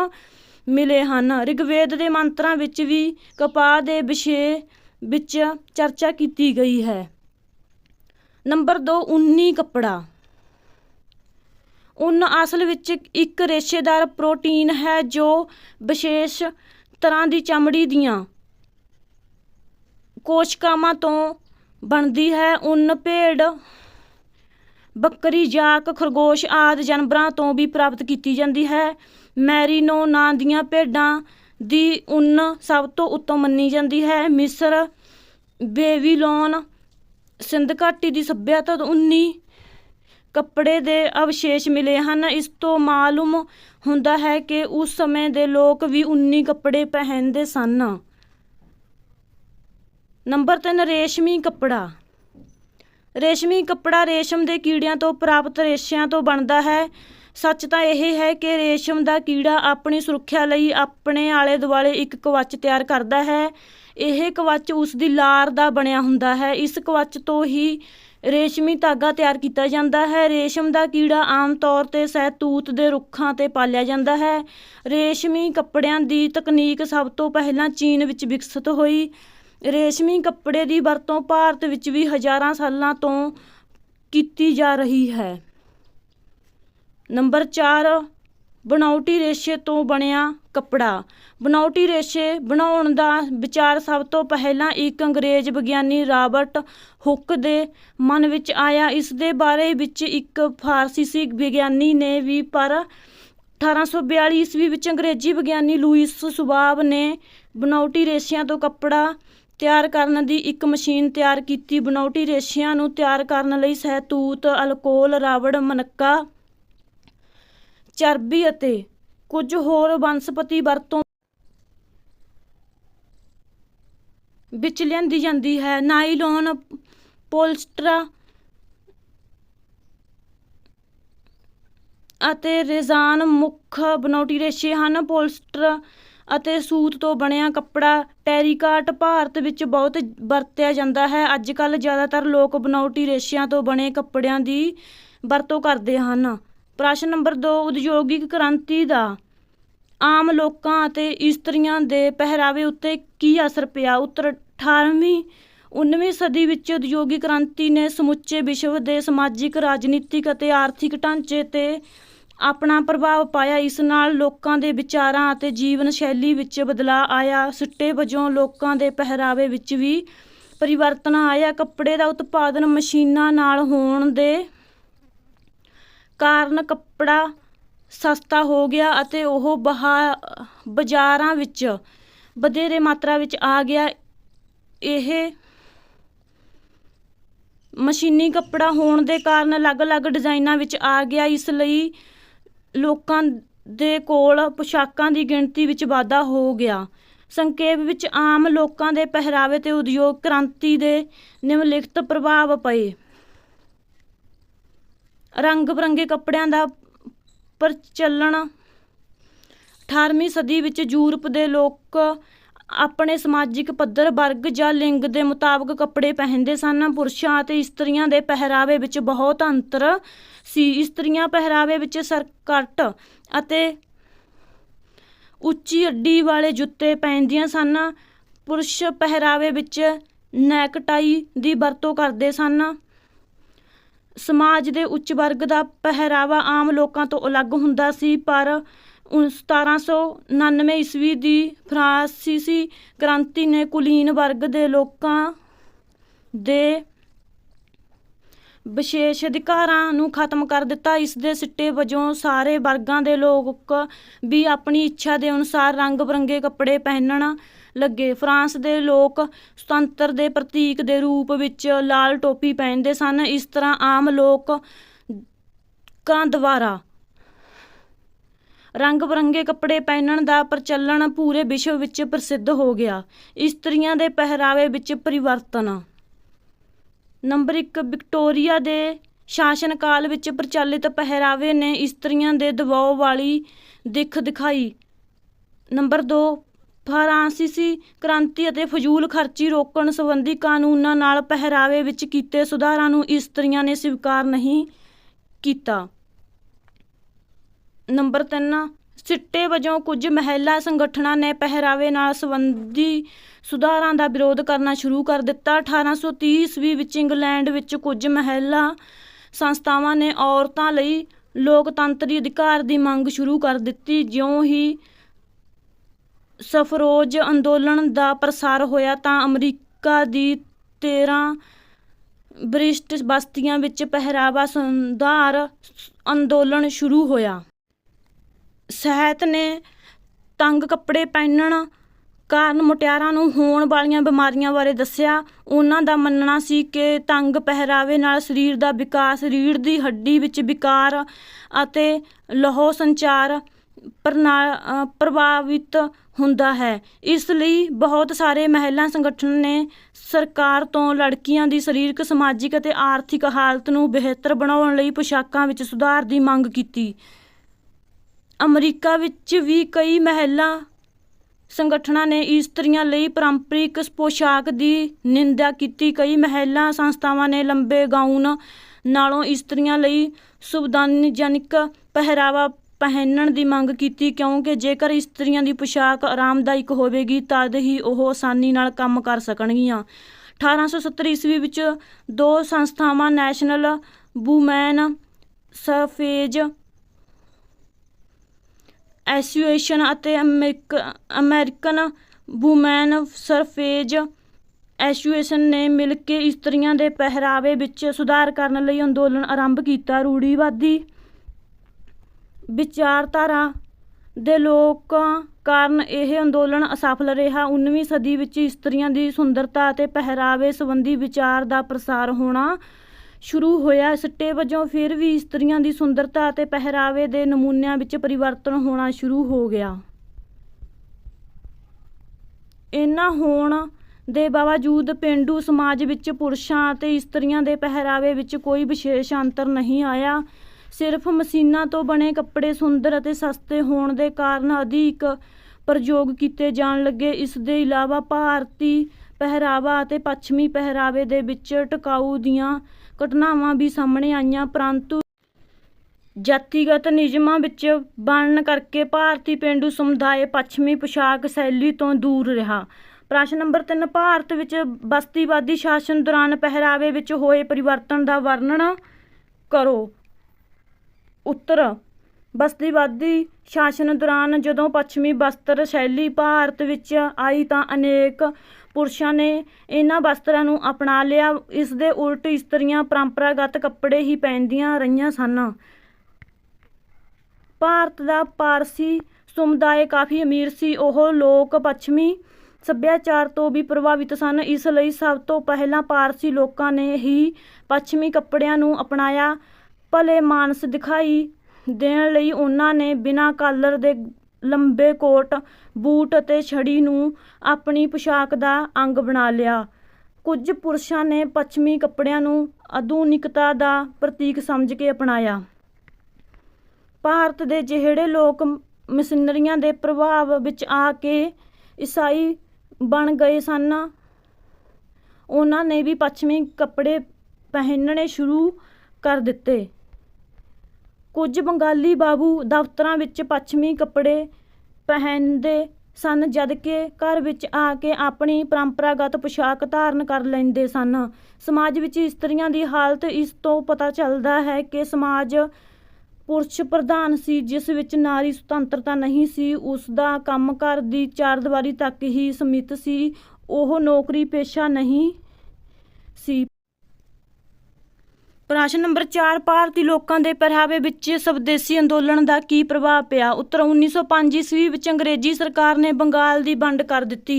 ਮਿਲੇ ਹਨ। ਰਿਗਵੇਦ ਦੇ ਮੰਤਰਾਂ ਵਿੱਚ ਵੀ ਕਪਾਹ ਦੇ ਵਿਸ਼ੇ ਵਿੱਚ ਚਰਚਾ ਕੀਤੀ ਗਈ ਹੈ। ਨੰਬਰ 2 ਉੱਨੀ ਕੱਪੜਾ। ਉੱਨ ਅਸਲ ਵਿੱਚ ਇੱਕ ਰੇਸ਼ੇਦਾਰ ਪ੍ਰੋਟੀਨ ਹੈ ਜੋ ਵਿਸ਼ੇਸ਼ ਤਰ੍ਹਾਂ ਦੀ ਚਮੜੀ ਦੀਆਂ ਕੋਸ਼ਿਕਾਵਾਂ ਤੋਂ ਬਣਦੀ ਹੈ ਉੱਨ ਭੇਡ, ਬੱਕਰੀ, ਜਾਕ, ਖਰਗੋਸ਼ ਆਦਿ ਜਾਨਵਰਾਂ ਤੋਂ ਵੀ ਪ੍ਰਾਪਤ ਕੀਤੀ ਜਾਂਦੀ ਹੈ। ਮੈਰੀਨੋ ਨਾਂ ਦੀਆਂ ਭੇਡਾਂ ਦੀ ਉੱਨ ਸਭ ਤੋਂ ਉੱਤਮ ਮੰਨੀ ਜਾਂਦੀ ਹੈ। ਮਿਸਰ ਬੇਬੀਲੋਨ ਸਿੰਧ ਘਾਟੀ ਦੀ ਸੱਭਿਅਤਾ ਤੋਂ ਉੱਨੀ ਕੱਪੜੇ ਦੇ ਅਵਸ਼ੇਸ਼ ਮਿਲੇ ਹਨ। ਇਸ ਤੋਂ ਮਾਲੂਮ ਹੁੰਦਾ ਹੈ ਕਿ ਉਸ ਸਮੇਂ ਦੇ ਲੋਕ ਵੀ ਉੱਨੀ ਕੱਪੜੇ ਪਹਿਨਦੇ ਸਨ। ਨੰਬਰ 3 ਰੇਸ਼ਮੀ ਕੱਪੜਾ। ਰੇਸ਼ਮੀ ਕੱਪੜਾ ਰੇਸ਼ਮ ਦੇ ਕੀੜਿਆਂ ਤੋਂ ਪ੍ਰਾਪਤ ਰੇਸ਼ਿਆਂ ਤੋਂ ਬਣਦਾ ਹੈ। ਸੱਚ ਤਾਂ ਇਹ ਹੈ ਕਿ ਰੇਸ਼ਮ ਦਾ ਕੀੜਾ ਆਪਣੀ ਸੁਰੱਖਿਆ ਲਈ ਆਪਣੇ ਆਲੇ ਦੁਆਲੇ ਇੱਕ ਕਵਚ ਤਿਆਰ ਕਰਦਾ ਹੈ। ਇਹ ਕਵਚ ਉਸ ਦੀ ਲਾਰ ਦਾ ਬਣਿਆ ਹੁੰਦਾ ਹੈ। ਇਸ ਕਵਚ ਤੋਂ ਹੀ ਰੇਸ਼ਮੀ ਧਾਗਾ ਤਿਆਰ ਕੀਤਾ ਜਾਂਦਾ ਹੈ। ਰੇਸ਼ਮ ਦਾ ਕੀੜਾ ਆਮ ਤੌਰ ਤੇ ਸਹਿਤੂਤ ਦੇ ਰੁੱਖਾਂ ਤੇ ਪਾਲਿਆ ਜਾਂਦਾ ਹੈ। ਰੇਸ਼ਮੀ ਕੱਪੜਿਆਂ ਦੀ ਤਕਨੀਕ ਸਭ ਤੋਂ ਪਹਿਲਾਂ ਚੀਨ ਵਿੱਚ ਵਿਕਸਿਤ ਹੋਈ। ਰੇਸ਼ਮੀ ਕੱਪੜੇ ਦੀ ਵਰਤੋਂ ਭਾਰਤ ਵਿੱਚ ਵੀ ਹਜ਼ਾਰਾਂ ਸਾਲਾਂ ਤੋਂ ਕੀਤੀ ਜਾ ਰਹੀ ਹੈ। ਨੰਬਰ 4 ਬਣਾਉਟੀ ਰੇਸ਼ੇ ਤੋਂ ਬਣਿਆ ਕੱਪੜਾ। ਬਣਾਉਟੀ ਰੇਸ਼ੇ ਬਣਾਉਣ ਦਾ ਵਿਚਾਰ ਸਭ ਤੋਂ ਪਹਿਲਾਂ ਇੱਕ ਅੰਗਰੇਜ਼ ਵਿਗਿਆਨੀ ਰਾਬਰਟ ਹੁੱਕ ਦੇ ਮਨ ਵਿੱਚ ਆਇਆ। ਇਸ ਦੇ ਬਾਰੇ ਵਿੱਚ ਇੱਕ ਫਾਰਸੀਸੀ ਵਿਗਿਆਨੀ ਨੇ ਵੀ, ਪਰ 1842 ਈਸਵੀ ਵਿੱਚ ਅੰਗਰੇਜ਼ੀ ਵਿਗਿਆਨੀ ਲੂਇਸ ਸੁਬਾਬ ਨੇ ਬਣਾਉਟੀ ਰੇਸ਼ਿਆਂ ਤੋਂ ਕੱਪੜਾ ਤਿਆਰ ਕਰਨ ਦੀ ਇੱਕ ਮਸ਼ੀਨ ਤਿਆਰ ਕੀਤੀ। ਬਣਾਉਟੀ ਰੇਸ਼ਿਆਂ ਨੂੰ ਤਿਆਰ ਕਰਨ ਲਈ ਸਹਿਤੂਤ ਅਲਕੋਹਲ ਰਾਬੜ ਮਨੱਕਾ ਚਰਬੀ ਅਤੇ ਕੁਝ ਹੋਰ ਵਨਸਪਤੀ ਵਰਤੋਂ ਵਿੱਚ ਲਿਆਂਦੀ ਜਾਂਦੀ ਹੈ। ਨਾਈਲੋਨ ਪੋਲਸਟਰ ਅਤੇ ਰੇਜ਼ਾਨ ਮੁੱਖ ਬਣਾਉਟੀ ਰੇਸ਼ੇ ਹਨ। ਪੋਲਸਟਰ ਅਤੇ ਸੂਤ ਤੋਂ ਬਣਿਆ ਕੱਪੜਾ ਟੈਰੀਕਾਟ ਭਾਰਤ ਵਿੱਚ ਬਹੁਤ ਵਰਤਿਆ ਜਾਂਦਾ ਹੈ। ਅੱਜ ਕੱਲ੍ਹ ਜ਼ਿਆਦਾਤਰ ਲੋਕ ਬਨੌਟੀ ਰੇਸ਼ਿਆਂ ਤੋਂ ਬਣੇ ਕੱਪੜਿਆਂ ਦੀ ਵਰਤੋਂ ਕਰਦੇ ਹਨ। ਪ੍ਰਸ਼ਨ ਨੰਬਰ 2 ਉਦਯੋਗਿਕ ਕ੍ਰਾਂਤੀ ਦਾ। ਆਮ ਲੋਕਾਂ ਅਤੇ ਇਸਤਰੀਆਂ ਦੇ ਪਹਿਰਾਵੇ ਉੱਤੇ ਕੀ ਅਸਰ ਪਿਆ? ਉੱਤਰ 18ਵੀਂ 19ਵੀਂ ਸਦੀ ਵਿੱਚ ਉਦਯੋਗਿਕ ਕ੍ਰਾਂਤੀ ਨੇ ਸਮੁੱਚੇ ਵਿਸ਼ਵ ਦੇ ਸਮਾਜਿਕ, ਰਾਜਨੀਤਿਕ ਅਤੇ ਆਰਥਿਕ ਢਾਂਚੇ ਤੇ ਆਪਣਾ ਪ੍ਰਭਾਵ ਪਾਇਆ। ਇਸ ਨਾਲ ਲੋਕਾਂ ਦੇ ਵਿਚਾਰਾਂ ਅਤੇ ਜੀਵਨ ਸ਼ੈਲੀ ਵਿੱਚ ਬਦਲਾਅ ਆਇਆ। ਸਿੱਟੇ ਵਜੋਂ ਲੋਕਾਂ ਦੇ ਪਹਿਰਾਵੇ ਵਿੱਚ ਵੀ ਪਰਿਵਰਤਨ ਆਇਆ। ਕੱਪੜੇ ਦਾ ਉਤਪਾਦਨ ਮਸ਼ੀਨਾਂ ਨਾਲ ਹੋਣ ਦੇ ਕਾਰਨ ਕੱਪੜਾ ਸਸਤਾ ਹੋ ਗਿਆ ਅਤੇ ਉਹ ਬਹਾ ਬਾਜ਼ਾਰਾਂ ਵਿੱਚ ਵਧੇਰੇ ਮਾਤਰਾ ਵਿੱਚ ਆ ਗਿਆ। ਇਹ ਮਸ਼ੀਨੀ ਕੱਪੜਾ ਹੋਣ ਦੇ ਕਾਰਨ ਅਲੱਗ-ਅਲੱਗ ਡਿਜ਼ਾਈਨਾਂ ਵਿੱਚ ਆ ਗਿਆ। ਇਸ ਲਈ ਲੋਕਾਂ ਦੇ ਕੋਲ ਪੁਸ਼ਾਕਾਂ ਦੀ ਗਿਣਤੀ ਵਿੱਚ ਵਾਧਾ ਹੋ ਗਿਆ। ਸੰਖੇਪ ਵਿੱਚ ਆਮ ਲੋਕਾਂ ਦੇ ਪਹਿਰਾਵੇ ਤੇ ਉਦਯੋਗ ਕ੍ਰਾਂਤੀ ਦੇ ਨਿਮਨਲਿਖਤ ਪ੍ਰਭਾਵ ਪਏ। ਰੰਗ ਬਿਰੰਗੇ ਕੱਪੜਿਆਂ ਦਾ ਪ੍ਰਚਲਨ 18ਵੀਂ ਸਦੀ ਵਿੱਚ ਯੂਰਪ ਦੇ ਲੋਕ ਆਪਣੇ ਸਮਾਜਿਕ ਪੱਧਰ, ਵਰਗ ਜਾਂ ਲਿੰਗ ਦੇ ਮੁਤਾਬਕ ਕੱਪੜੇ ਪਹਿਨਦੇ ਸਨ। ਪੁਰਸ਼ਾਂ ਅਤੇ ਇਸਤਰੀਆਂ ਦੇ ਪਹਿਰਾਵੇ ਵਿੱਚ ਬਹੁਤ ਅੰਤਰ ਸੀ। ਇਸਤਰੀਆਂ ਪਹਿਰਾਵੇ ਵਿੱਚ ਸਰਕਟ ਅਤੇ ਉੱਚੀ ਅੱਡੀ ਵਾਲੇ ਜੁੱਤੇ ਪਹਿਨਦੀਆਂ ਸਨ। ਪੁਰਸ਼ ਪਹਿਰਾਵੇ ਵਿੱਚ ਨੈਕਟਾਈ ਦੀ ਵਰਤੋਂ ਕਰਦੇ ਸਨ। ਸਮਾਜ ਦੇ ਉੱਚ ਵਰਗ ਦਾ ਪਹਿਰਾਵਾ ਆਮ ਲੋਕਾਂ ਤੋਂ ਅਲੱਗ ਹੁੰਦਾ ਸੀ, ਪਰ ਉਨ- 1799 ਈਸਵੀ ਦੀ ਫਰਾਂਸੀਸੀ ਕ੍ਰਾਂਤੀ ਨੇ ਕੁਲੀਨ ਵਰਗ ਦੇ ਲੋਕਾਂ ਦੇ ਵਿਸ਼ੇਸ਼ ਅਧਿਕਾਰਾਂ ਨੂੰ ਖਤਮ ਕਰ ਦਿੱਤਾ। ਇਸ ਦੇ ਸਿੱਟੇ ਵਜੋਂ ਸਾਰੇ ਵਰਗਾਂ ਦੇ ਲੋਕ ਵੀ ਆਪਣੀ ਇੱਛਾ ਦੇ ਅਨੁਸਾਰ ਰੰਗ ਬਿਰੰਗੇ ਕੱਪੜੇ ਪਹਿਨਣ ਲੱਗੇ। ਫਰਾਂਸ ਦੇ ਲੋਕ ਸੁਤੰਤਰ ਦੇ ਪ੍ਰਤੀਕ ਦੇ ਰੂਪ ਵਿੱਚ ਲਾਲ ਟੋਪੀ ਪਹਿਨਦੇ ਸਨ। ਇਸ ਤਰ੍ਹਾਂ ਆਮ ਲੋਕਾਂ ਦੁਆਰਾ ਰੰਗ ਬਿਰੰਗੇ ਕੱਪੜੇ ਪਹਿਨਣ ਦਾ ਪ੍ਰਚਲਨ ਪੂਰੇ ਵਿਸ਼ਵ ਵਿੱਚ ਪ੍ਰਸਿੱਧ ਹੋ ਗਿਆ। ਇਸਤਰੀਆਂ ਦੇ ਪਹਿਰਾਵੇ ਵਿੱਚ ਪਰਿਵਰਤਨ। ਨੰਬਰ 1 ਵਿਕਟੋਰੀਆ ਦੇ ਸ਼ਾਸਨ ਕਾਲ ਵਿੱਚ ਪ੍ਰਚਲਿਤ ਪਹਿਰਾਵੇ ਨੇ ਇਸਤਰੀਆਂ ਦੇ ਦਬਾਅ ਵਾਲੀ ਦਿੱਖ ਦਿਖਾਈ। ਨੰਬਰ 2 ਫਰਾਂਸੀਸੀ ਕ੍ਰਾਂਤੀ ਅਤੇ ਫਜ਼ੂਲ ਖਰਚੀ ਰੋਕਣ ਸੰਬੰਧੀ ਕਾਨੂੰਨਾਂ ਨਾਲ ਪਹਿਰਾਵੇ ਵਿੱਚ ਕੀਤੇ ਸੁਧਾਰਾਂ ਨੂੰ ਇਸਤਰੀਆਂ ਨੇ ਸਵੀਕਾਰ ਨਹੀਂ ਕੀਤਾ। ਨੰਬਰ 3 ਸਿੱਟੇ ਵਜੋਂ ਕੁਝ ਮਹਿਲਾ ਸੰਗਠਨਾਂ ਨੇ ਪਹਿਰਾਵੇ ਨਾਲ ਸੰਬੰਧੀ ਸੁਧਾਰਾਂ ਦਾ ਵਿਰੋਧ ਕਰਨਾ ਸ਼ੁਰੂ ਕਰ ਦਿੱਤਾ। 1830 ਈਸਵੀ ਵਿੱਚ ਇੰਗਲੈਂਡ ਵਿੱਚ ਕੁਝ ਮਹਿਲਾ ਸੰਸਥਾਵਾਂ ਨੇ ਔਰਤਾਂ ਲਈ ਲੋਕਤੰਤਰੀ ਅਧਿਕਾਰ ਦੀ ਮੰਗ ਸ਼ੁਰੂ ਕਰ ਦਿੱਤੀ। ਜਿਉਂ ਹੀ ਸਫਰੋਜ ਅੰਦੋਲਨ ਦਾ ਪ੍ਰਸਾਰ ਹੋਇਆ ਤਾਂ ਅਮਰੀਕਾ ਦੀ 13 ਬ੍ਰਿਸ਼ਟ ਬਸਤੀਆਂ ਵਿੱਚ ਪਹਿਰਾਵਾ ਸੁਧਾਰ ਅੰਦੋਲਨ ਸ਼ੁਰੂ ਹੋਇਆ। ਸਹਿਤ ਨੇ ਤੰਗ ਕੱਪੜੇ ਪਹਿਨਣ ਕਾਰਨ ਮੁਟਿਆਰਾਂ ਨੂੰ ਹੋਣ ਵਾਲੀਆਂ ਬਿਮਾਰੀਆਂ ਬਾਰੇ ਦੱਸਿਆ। ਉਹਨਾਂ ਦਾ ਮੰਨਣਾ ਸੀ ਕਿ ਤੰਗ ਪਹਿਰਾਵੇ ਨਾਲ ਸਰੀਰ ਦਾ ਵਿਕਾਸ, ਰੀੜ੍ਹ ਦੀ ਹੱਡੀ ਵਿੱਚ ਵਿਕਾਰ ਅਤੇ ਲਹੂ ਸੰਚਾਰ ਪ੍ਰਣਾ- ਪ੍ਰਭਾਵਿਤ ਹੁੰਦਾ ਹੈ। ਇਸ ਲਈ ਬਹੁਤ ਸਾਰੇ ਮਹਿਲਾ ਸੰਗਠਨ ਨੇ ਸਰਕਾਰ ਤੋਂ ਲੜਕੀਆਂ ਦੀ ਸਰੀਰਕ, ਸਮਾਜਿਕ ਅਤੇ ਆਰਥਿਕ ਹਾਲਤ ਨੂੰ ਬਿਹਤਰ ਬਣਾਉਣ ਲਈ ਪੋਸ਼ਾਕਾਂ ਵਿੱਚ ਸੁਧਾਰ ਦੀ ਮੰਗ ਕੀਤੀ। ਅਮਰੀਕਾ ਵਿੱਚ ਵੀ ਕਈ ਮਹਿਲਾ ਸੰਗਠਨਾਂ ਨੇ ਇਸਤਰੀਆਂ ਲਈ ਪਰੰਪਰਿਕ ਪੋਸ਼ਾਕ ਦੀ ਨਿੰਦਾ ਕੀਤੀ। ਕਈ ਮਹਿਲਾ ਸੰਸਥਾਵਾਂ ਨੇ ਲੰਬੇ ਗਾਊਨ ਨਾਲੋਂ ਇਸਤਰੀਆਂ ਲਈ ਸੁਵਿਧਾਨਜਨਕ ਪਹਿਰਾਵਾ ਪਹਿਨਣ ਦੀ ਮੰਗ ਕੀਤੀ ਕਿਉਂਕਿ ਜੇਕਰ ਇਸਤਰੀਆਂ ਦੀ ਪੋਸ਼ਾਕ ਆਰਾਮਦਾਇਕ ਹੋਵੇਗੀ ਤਦ ਹੀ ਉਹ ਆਸਾਨੀ ਨਾਲ ਕੰਮ ਕਰ ਸਕਣਗੀਆਂ। 1870 ਈਸਵੀ ਵਿੱਚ ਦੋ ਸੰਸਥਾਵਾਂ, ਨੈਸ਼ਨਲ ਵੂਮੈਨ ਸਫੇਜ ਐਸੋਸੀਏਸ਼ਨ ਅਤੇ ਅਮਰੀਕ, ਅਮਰੀਕਨ ਵੂਮੈਨ ਸਰਫੇਜ ਐਸੋਸੀਏਸ਼ਨ ਨੇ ਮਿਲ ਕੇ ਇਸਤਰੀਆਂ ਦੇ ਪਹਿਰਾਵੇ ਵਿੱਚ ਸੁਧਾਰ ਕਰਨ ਲਈ ਅੰਦੋਲਨ ਆਰੰਭ ਕੀਤਾ। ਰੂੜੀਵਾਦੀ ਵਿਚਾਰਧਾਰਾ ਦੇ ਲੋਕਾਂ ਕਾਰਨ ਇਹ ਅੰਦੋਲਨ ਅਸਫਲ ਰਿਹਾ। 19ਵੀਂ ਸਦੀ ਵਿੱਚ ਇਸਤਰੀਆਂ ਦੀ ਸੁੰਦਰਤਾ ਅਤੇ ਪਹਿਰਾਵੇ ਸੰਬੰਧੀ ਵਿਚਾਰ ਦਾ ਪ੍ਰਸਾਰ ਹੋਣਾ ਸ਼ੁਰੂ ਹੋਇਆ। ਸਿੱਟੇ ਵਜੋਂ ਫਿਰ ਵੀ ਇਸਤਰੀਆਂ ਦੀ ਸੁੰਦਰਤਾ ਅਤੇ ਪਹਿਰਾਵੇ ਦੇ ਨਮੂਨਿਆਂ ਵਿੱਚ ਪਰਿਵਰਤਨ ਹੋਣਾ ਸ਼ੁਰੂ ਹੋ ਗਿਆ। ਇਹਨਾਂ ਹੋਣ ਦੇ ਬਾਵਜੂਦ ਪੇਂਡੂ ਸਮਾਜ ਵਿੱਚ ਪੁਰਸ਼ਾਂ ਅਤੇ ਇਸਤਰੀਆਂ ਦੇ ਪਹਿਰਾਵੇ ਵਿੱਚ ਕੋਈ ਵਿਸ਼ੇਸ਼ ਅੰਤਰ ਨਹੀਂ ਆਇਆ। ਸਿਰਫ ਮਸ਼ੀਨਾਂ ਤੋਂ ਬਣੇ ਕੱਪੜੇ ਸੁੰਦਰ ਅਤੇ ਸਸਤੇ ਹੋਣ ਦੇ ਕਾਰਨ ਅਧਿਕ ਪ੍ਰਯੋਗ ਕੀਤੇ ਜਾਣ ਲੱਗੇ। ਇਸ ਦੇ ਇਲਾਵਾ ਭਾਰਤੀ ਪਹਿਰਾਵਾ ਅਤੇ ਪੱਛਮੀ ਪਹਿਰਾਵੇ ਦੇ ਵਿੱਚ ਟਿਕਾਊ ਦੀਆਂ ਘਟਨਾਵਾਂ ਵੀ ਸਾਹਮਣੇ ਆਈਆਂ, ਪਰੰਤੂ ਜਾਤੀਗਤ ਨਿਯਮਾਂ ਵਿੱਚ ਬਣਨ ਕਰਕੇ ਭਾਰਤੀ ਪੇਂਡੂ ਸਮੁਦਾਇ ਪੱਛਮੀ ਪੋਸ਼ਾਕ ਸ਼ੈਲੀ ਤੋਂ ਦੂਰ ਰਿਹਾ। ਪ੍ਰਸ਼ਨ ਨੰਬਰ 3 ਭਾਰਤ ਵਿੱਚ ਬਸਤੀਵਾਦੀ ਸ਼ਾਸਨ ਦੌਰਾਨ ਪਹਿਰਾਵੇ ਵਿੱਚ ਹੋਏ ਪਰਿਵਰਤਨ ਦਾ ਵਰਣਨ ਕਰੋ। ਉੱਤਰ। ਬਸਤੀਵਾਦੀ ਸ਼ਾਸਨ ਦੌਰਾਨ ਜਦੋਂ ਪੱਛਮੀ ਵਸਤਰ ਸ਼ੈਲੀ ਭਾਰਤ ਵਿੱਚ ਆਈ ਤਾਂ ਅਨੇਕ ਪੁਰਸ਼ਾਂ ਨੇ ਇਹਨਾਂ ਵਸਤਰਾਂ ਨੂੰ ਅਪਣਾ ਲਿਆ। ਇਸ ਦੇ ਉਲਟ ਇਸਤਰੀਆਂ ਪਰੰਪਰਾਗਤ ਕੱਪੜੇ ਹੀ ਪਹਿਨਦੀਆਂ ਰਹੀਆਂ ਸਨ। ਭਾਰਤ ਦਾ ਪਾਰਸੀ ਸਮੁਦਾਇ ਕਾਫੀ ਅਮੀਰ ਸੀ। ਉਹ ਲੋਕ ਪੱਛਮੀ ਸੱਭਿਆਚਾਰ ਤੋਂ ਵੀ ਪ੍ਰਭਾਵਿਤ ਸਨ। ਇਸ ਲਈ ਸਭ ਤੋਂ ਪਹਿਲਾਂ ਪਾਰਸੀ ਲੋਕਾਂ ਨੇ ਹੀ ਪੱਛਮੀ ਕੱਪੜਿਆਂ ਨੂੰ ਅਪਣਾਇਆ। ਭਲੇ ਮਾਨਸ ਦਿਖਾਈ ਦੇਣ ਲਈ ਉਹਨਾਂ ਨੇ ਬਿਨਾਂ ਕਾਲਰ ਦੇ ਲੰਬੇ ਕੋਟ, ਬੂਟ ਅਤੇ ਛੜੀ ਨੂੰ ਆਪਣੀ ਪੁਸ਼ਾਕ ਦਾ ਅੰਗ ਬਣਾ ਲਿਆ। ਕੁਝ ਪੁਰਸ਼ਾਂ ਨੇ ਪੱਛਮੀ ਕੱਪੜਿਆਂ ਨੂੰ ਆਧੁਨਿਕਤਾ ਦਾ ਪ੍ਰਤੀਕ ਸਮਝ ਕੇ ਅਪਣਾਇਆ। ਭਾਰਤ ਦੇ ਜਿਹੜੇ ਲੋਕ ਮਸ਼ੀਨਰੀਆਂ ਦੇ ਪ੍ਰਭਾਵ ਵਿੱਚ ਆ ਕੇ ਈਸਾਈ ਬਣ ਗਏ ਸਨ, ਉਹਨਾਂ ਨੇ ਵੀ ਪੱਛਮੀ ਕੱਪੜੇ ਪਹਿਨਣੇ ਸ਼ੁਰੂ ਕਰ ਦਿੱਤੇ। ਕੁਝ ਬੰਗਾਲੀ ਬਾਬੂ ਦਫ਼ਤਰਾਂ ਵਿੱਚ ਪੱਛਮੀ ਕੱਪੜੇ ਪਹਿਨਦੇ ਸਨ ਜਦਕਿ ਘਰ ਵਿੱਚ ਆ ਕੇ ਆਪਣੀ ਪਰੰਪਰਾਗਤ ਪੁਸ਼ਾਕ ਧਾਰਨ ਕਰ ਲੈਂਦੇ ਸਨ। ਸਮਾਜ ਵਿੱਚ ਇਸਤਰੀਆਂ ਦੀ ਹਾਲਤ ਇਸ ਤੋਂ ਪਤਾ ਚੱਲਦਾ ਹੈ ਕਿ ਸਮਾਜ ਪੁਰਸ਼ ਪ੍ਰਧਾਨ ਸੀ, ਜਿਸ ਵਿੱਚ ਨਾਰੀ ਸੁਤੰਤਰਤਾ ਨਹੀਂ ਸੀ, ਉਸ ਦਾ ਕੰਮ ਘਰ ਦੀ ਚਾਰਦੀਵਾਰੀ ਤੱਕ ਹੀ ਸੀਮਿਤ ਸੀ। ਉਹ ਨੌਕਰੀ ਪੇਸ਼ਾ ਨਹੀਂ ਸੀ। ਪ੍ਰਸ਼ਨ ਨੰਬਰ 4 ਭਾਰਤੀ ਲੋਕਾਂ ਦੇ ਪਹਿਰਾਵੇ ਵਿੱਚ ਸਵਦੇਸੀ ਅੰਦੋਲਨ ਦਾ ਕੀ ਪ੍ਰਭਾਵ ਪਿਆ? ਉੱਤਰ 1905 ਈਸਵੀ ਵਿੱਚ ਅੰਗਰੇਜ਼ੀ ਸਰਕਾਰ ਨੇ ਬੰਗਾਲ ਦੀ ਵੰਡ ਕਰ ਦਿੱਤੀ।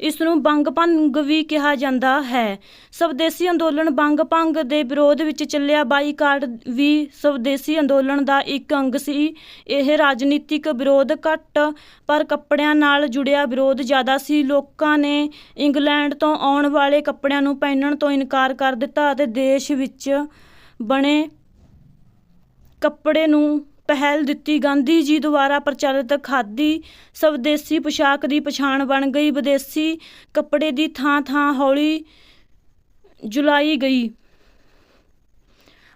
ਇਸ ਨੂੰ ਬੰਗ ਭੰਗ ਵੀ ਕਿਹਾ ਜਾਂਦਾ ਹੈ। ਸਵਦੇਸੀ ਅੰਦੋਲਨ ਬੰਗ ਭੰਗ ਦੇ ਵਿਰੋਧ ਵਿੱਚ ਚੱਲਿਆ। ਬਾਈਕਾਟ ਵੀ ਸਵਦੇਸੀ ਅੰਦੋਲਨ ਦਾ ਇੱਕ ਅੰਗ ਸੀ। ਇਹ ਰਾਜਨੀਤਿਕ ਵਿਰੋਧ ਘੱਟ, ਪਰ ਕੱਪੜਿਆਂ ਨਾਲ ਜੁੜਿਆ ਵਿਰੋਧ ਜ਼ਿਆਦਾ ਸੀ। ਲੋਕਾਂ ਨੇ ਇੰਗਲੈਂਡ ਤੋਂ ਆਉਣ ਵਾਲੇ ਕੱਪੜਿਆਂ ਨੂੰ ਪਹਿਨਣ ਤੋਂ ਇਨਕਾਰ ਕਰ ਦਿੱਤਾ ਅਤੇ ਦੇਸ਼ ਵਿੱਚ ਬਣੇ ਕੱਪੜੇ ਨੂੰ ਪਹਿਲ ਦਿੱਤੀ। ਗਾਂਧੀ ਜੀ ਦੁਆਰਾ ਪ੍ਰਚਲਿਤ ਖਾਦੀ ਸਵਦੇਸੀ ਪੋਸ਼ਾਕ ਦੀ ਪਛਾਣ ਬਣ ਗਈ। ਵਿਦੇਸ਼ੀ ਕੱਪੜੇ ਦੀ ਥਾਂ ਥਾਂ ਹੌਲੀ ਜੁਲਾਈ ਗਈ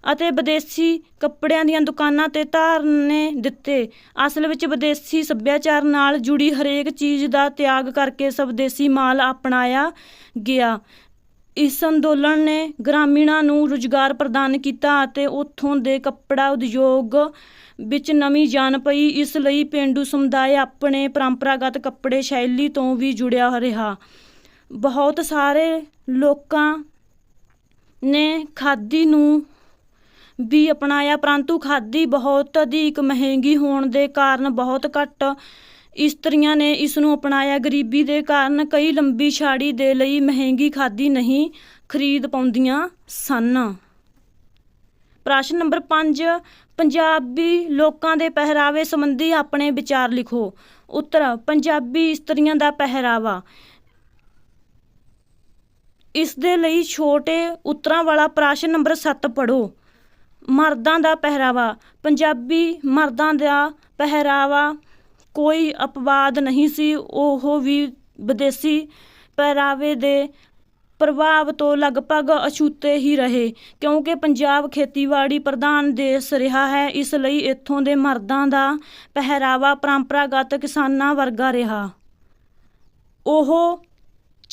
ਅਤੇ ਵਿਦੇਸ਼ੀ ਕੱਪੜਿਆਂ ਦੀਆਂ ਦੁਕਾਨਾਂ ਤੇ ਧਾਰਨੇ ਦਿੱਤੇ। ਅਸਲ ਵਿੱਚ ਵਿਦੇਸ਼ੀ ਸੱਭਿਆਚਾਰ ਨਾਲ ਜੁੜੀ ਹਰੇਕ ਚੀਜ਼ ਦਾ ਤਿਆਗ ਕਰਕੇ ਸਵਦੇਸੀ ਮਾਲ ਅਪਣਾਇਆ ਗਿਆ। ਇਸ ਅੰਦੋਲਨ ਨੇ ਗ੍ਰਾਮੀਣਾਂ ਨੂੰ ਰੁਜ਼ਗਾਰ ਪ੍ਰਦਾਨ ਕੀਤਾ ਅਤੇ ਉੱਥੋਂ ਦੇ ਕੱਪੜਾ ਉਦਯੋਗ ਵਿੱਚ ਨਵੀਂ ਜਾਨ ਪਈ। ਇਸ ਲਈ ਪੇਂਡੂ ਸਮੁਦਾਇ ਆਪਣੇ ਪਰੰਪਰਾਗਤ ਕੱਪੜੇ ਸ਼ੈਲੀ ਤੋਂ ਵੀ ਜੁੜਿਆ ਰਿਹਾ। ਬਹੁਤ ਸਾਰੇ ਲੋਕਾਂ ਨੇ ਖਾਦੀ ਨੂੰ ਵੀ ਅਪਣਾਇਆ, ਪਰੰਤੂ ਖਾਦੀ ਬਹੁਤ ਅਧਿਕ ਮਹਿੰਗੀ ਹੋਣ ਦੇ ਕਾਰਨ ਬਹੁਤ ਘੱਟ ਇਸਤਰੀਆਂ ਨੇ ਇਸ ਨੂੰ ਅਪਣਾਇਆ। ਗਰੀਬੀ ਦੇ ਕਾਰਨ ਕਈ ਲੰਬੀ ਛਾੜੀ ਦੇ ਲਈ ਮਹਿੰਗੀ ਖਾਦੀ ਨਹੀਂ ਖਰੀਦ ਪਾਉਂਦੀਆਂ ਸਨ। ਪ੍ਰਸ਼ਨ ਨੰਬਰ 5 ਪੰਜਾਬੀ ਲੋਕਾਂ ਦੇ ਪਹਿਰਾਵੇ ਸੰਬੰਧੀ ਆਪਣੇ ਵਿਚਾਰ ਲਿਖੋ। ਉੱਤਰ, ਪੰਜਾਬੀ ਇਸਤਰੀਆਂ ਦਾ ਪਹਿਰਾਵਾ। ਇਸ ਦੇ ਲਈ ਛੋਟੇ ਉੱਤਰਾਂ ਵਾਲਾ ਪ੍ਰਸ਼ਨ ਨੰਬਰ 7 ਪੜੋ ਮਰਦਾਂ ਦਾ ਪਹਿਰਾਵਾ। ਪੰਜਾਬੀ ਮਰਦਾਂ ਦਾ ਪਹਿਰਾਵਾ ਕੋਈ ਅਪਵਾਦ ਨਹੀਂ ਸੀ, ਉਹ ਵੀ ਵਿਦੇਸ਼ੀ ਪਹਿਰਾਵੇ ਦੇ ਪ੍ਰਭਾਵ ਤੋਂ ਲਗਭਗ ਅਛੂਤੇ ਹੀ ਰਹੇ, ਕਿਉਂਕਿ ਪੰਜਾਬ ਖੇਤੀਬਾੜੀ ਪ੍ਰਧਾਨ ਦੇਸ਼ ਰਿਹਾ ਹੈ, ਇਸ ਲਈ ਇੱਥੋਂ ਦੇ ਮਰਦਾਂ ਦਾ ਪਹਿਰਾਵਾ ਪਰੰਪਰਾਗਤ ਕਿਸਾਨਾਂ ਵਰਗਾ ਰਿਹਾ। ਉਹ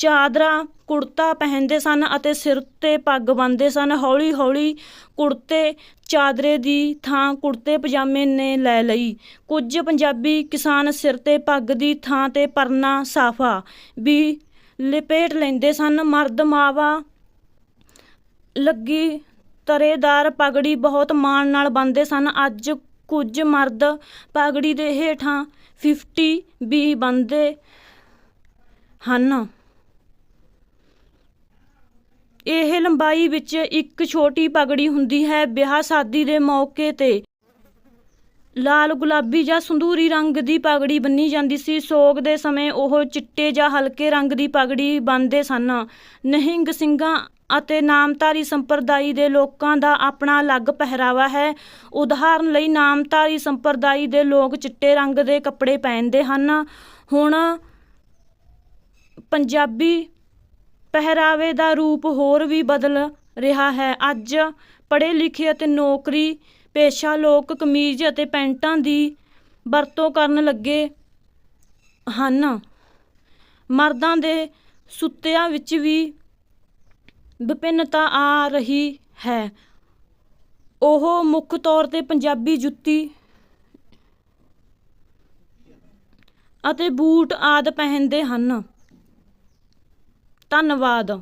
ਚਾਦਰਾ, ਕੁੜਤਾ ਪਹਿਨਦੇ ਸਨ ਅਤੇ ਸਿਰ ਤੇ ਪੱਗ ਬੰਨ੍ਹਦੇ ਸਨ। ਹੌਲੀ ਹੌਲੀ ਕੁੜਤੇ ਚਾਦਰੇ ਦੀ ਥਾਂ ਕੁੜਤੇ ਪਜਾਮੇ ਨੇ ਲੈ ਲਈ। ਕੁਝ ਪੰਜਾਬੀ ਕਿਸਾਨ ਸਿਰ ਤੇ ਪੱਗ ਦੀ ਥਾਂ ਤੇ ਪਰਨਾ ਸਾਫਾ ਵੀ ਲਪੇਟ ਲੈਂਦੇ ਸਨ। ਮਰਦ ਮਾਵਾ ਲੱਗੀ ਤਰੇਦਾਰ ਪਗੜੀ ਬਹੁਤ ਮਾਣ ਨਾਲ ਬੰਨ੍ਹਦੇ ਸਨ। ਅੱਜ ਕੁਝ ਮਰਦ ਪਗੜੀ ਦੇ ਹੇਠਾਂ 50 ਵੀ ਬੰਨ੍ਹਦੇ ਹਨ। ਇਹ ਲੰਬਾਈ ਵਿੱਚ ਇੱਕ ਛੋਟੀ ਪਗੜੀ ਹੁੰਦੀ ਹੈ ਵਿਆਹ ਸ਼ਾਦੀ ਦੇ ਮੌਕੇ ਤੇ। ਲਾਲ ਗੁਲਾਬੀ ਜਾਂ ਸੰਧੂਰੀ ਰੰਗ ਦੀ ਪਗੜੀ ਬੰਨੀ ਜਾਂਦੀ ਸੀ। ਸੋਗ ਦੇ ਸਮੇਂ ਉਹ ਚਿੱਟੇ ਜਾਂ ਹਲਕੇ ਰੰਗ ਦੀ ਪਗੜੀ ਬੰਨਦੇ ਸਨ। ਨਹਿੰਗ ਸਿੰਘਾਂ ਅਤੇ ਨਾਮਧਾਰੀ ਸੰਪਰਦਾਇ ਦੇ ਲੋਕਾਂ ਦਾ ਆਪਣਾ ਅਲੱਗ ਪਹਿਰਾਵਾ ਹੈ। ਉਦਾਹਰਨ ਲਈ, ਨਾਮਧਾਰੀ ਸੰਪਰਦਾਇ ਦੇ ਲੋਕ ਚਿੱਟੇ ਰੰਗ ਦੇ ਕੱਪੜੇ ਪਹਿਨਦੇ ਹਨ। ਹੁਣ ਪੰਜਾਬੀ ਪਹਿਰਾਵੇ ਦਾ ਰੂਪ ਹੋਰ ਵੀ ਬਦਲ ਰਿਹਾ ਹੈ। ਅੱਜ ਪੜ੍ਹੇ ਲਿਖੇ ਅਤੇ ਨੌਕਰੀ ਪੇਸ਼ਾ ਲੋਕ ਕਮੀਜ਼ ਅਤੇ ਪੈਂਟਾਂ ਦੀ ਵਰਤੋਂ ਕਰਨ ਲੱਗੇ ਹਨ। ਮਰਦਾਂ ਦੇ ਸੁੱਤਿਆਂ ਵਿੱਚ ਵੀ ਵਿਭਿੰਨਤਾ ਆ ਰਹੀ ਹੈ। ਉਹ ਮੁੱਖ ਤੌਰ ਤੇ ਪੰਜਾਬੀ ਜੁੱਤੀ ਅਤੇ ਬੂਟ ਆਦਿ ਪਹਿਨਦੇ ਹਨ। ਧੰਨਵਾਦ।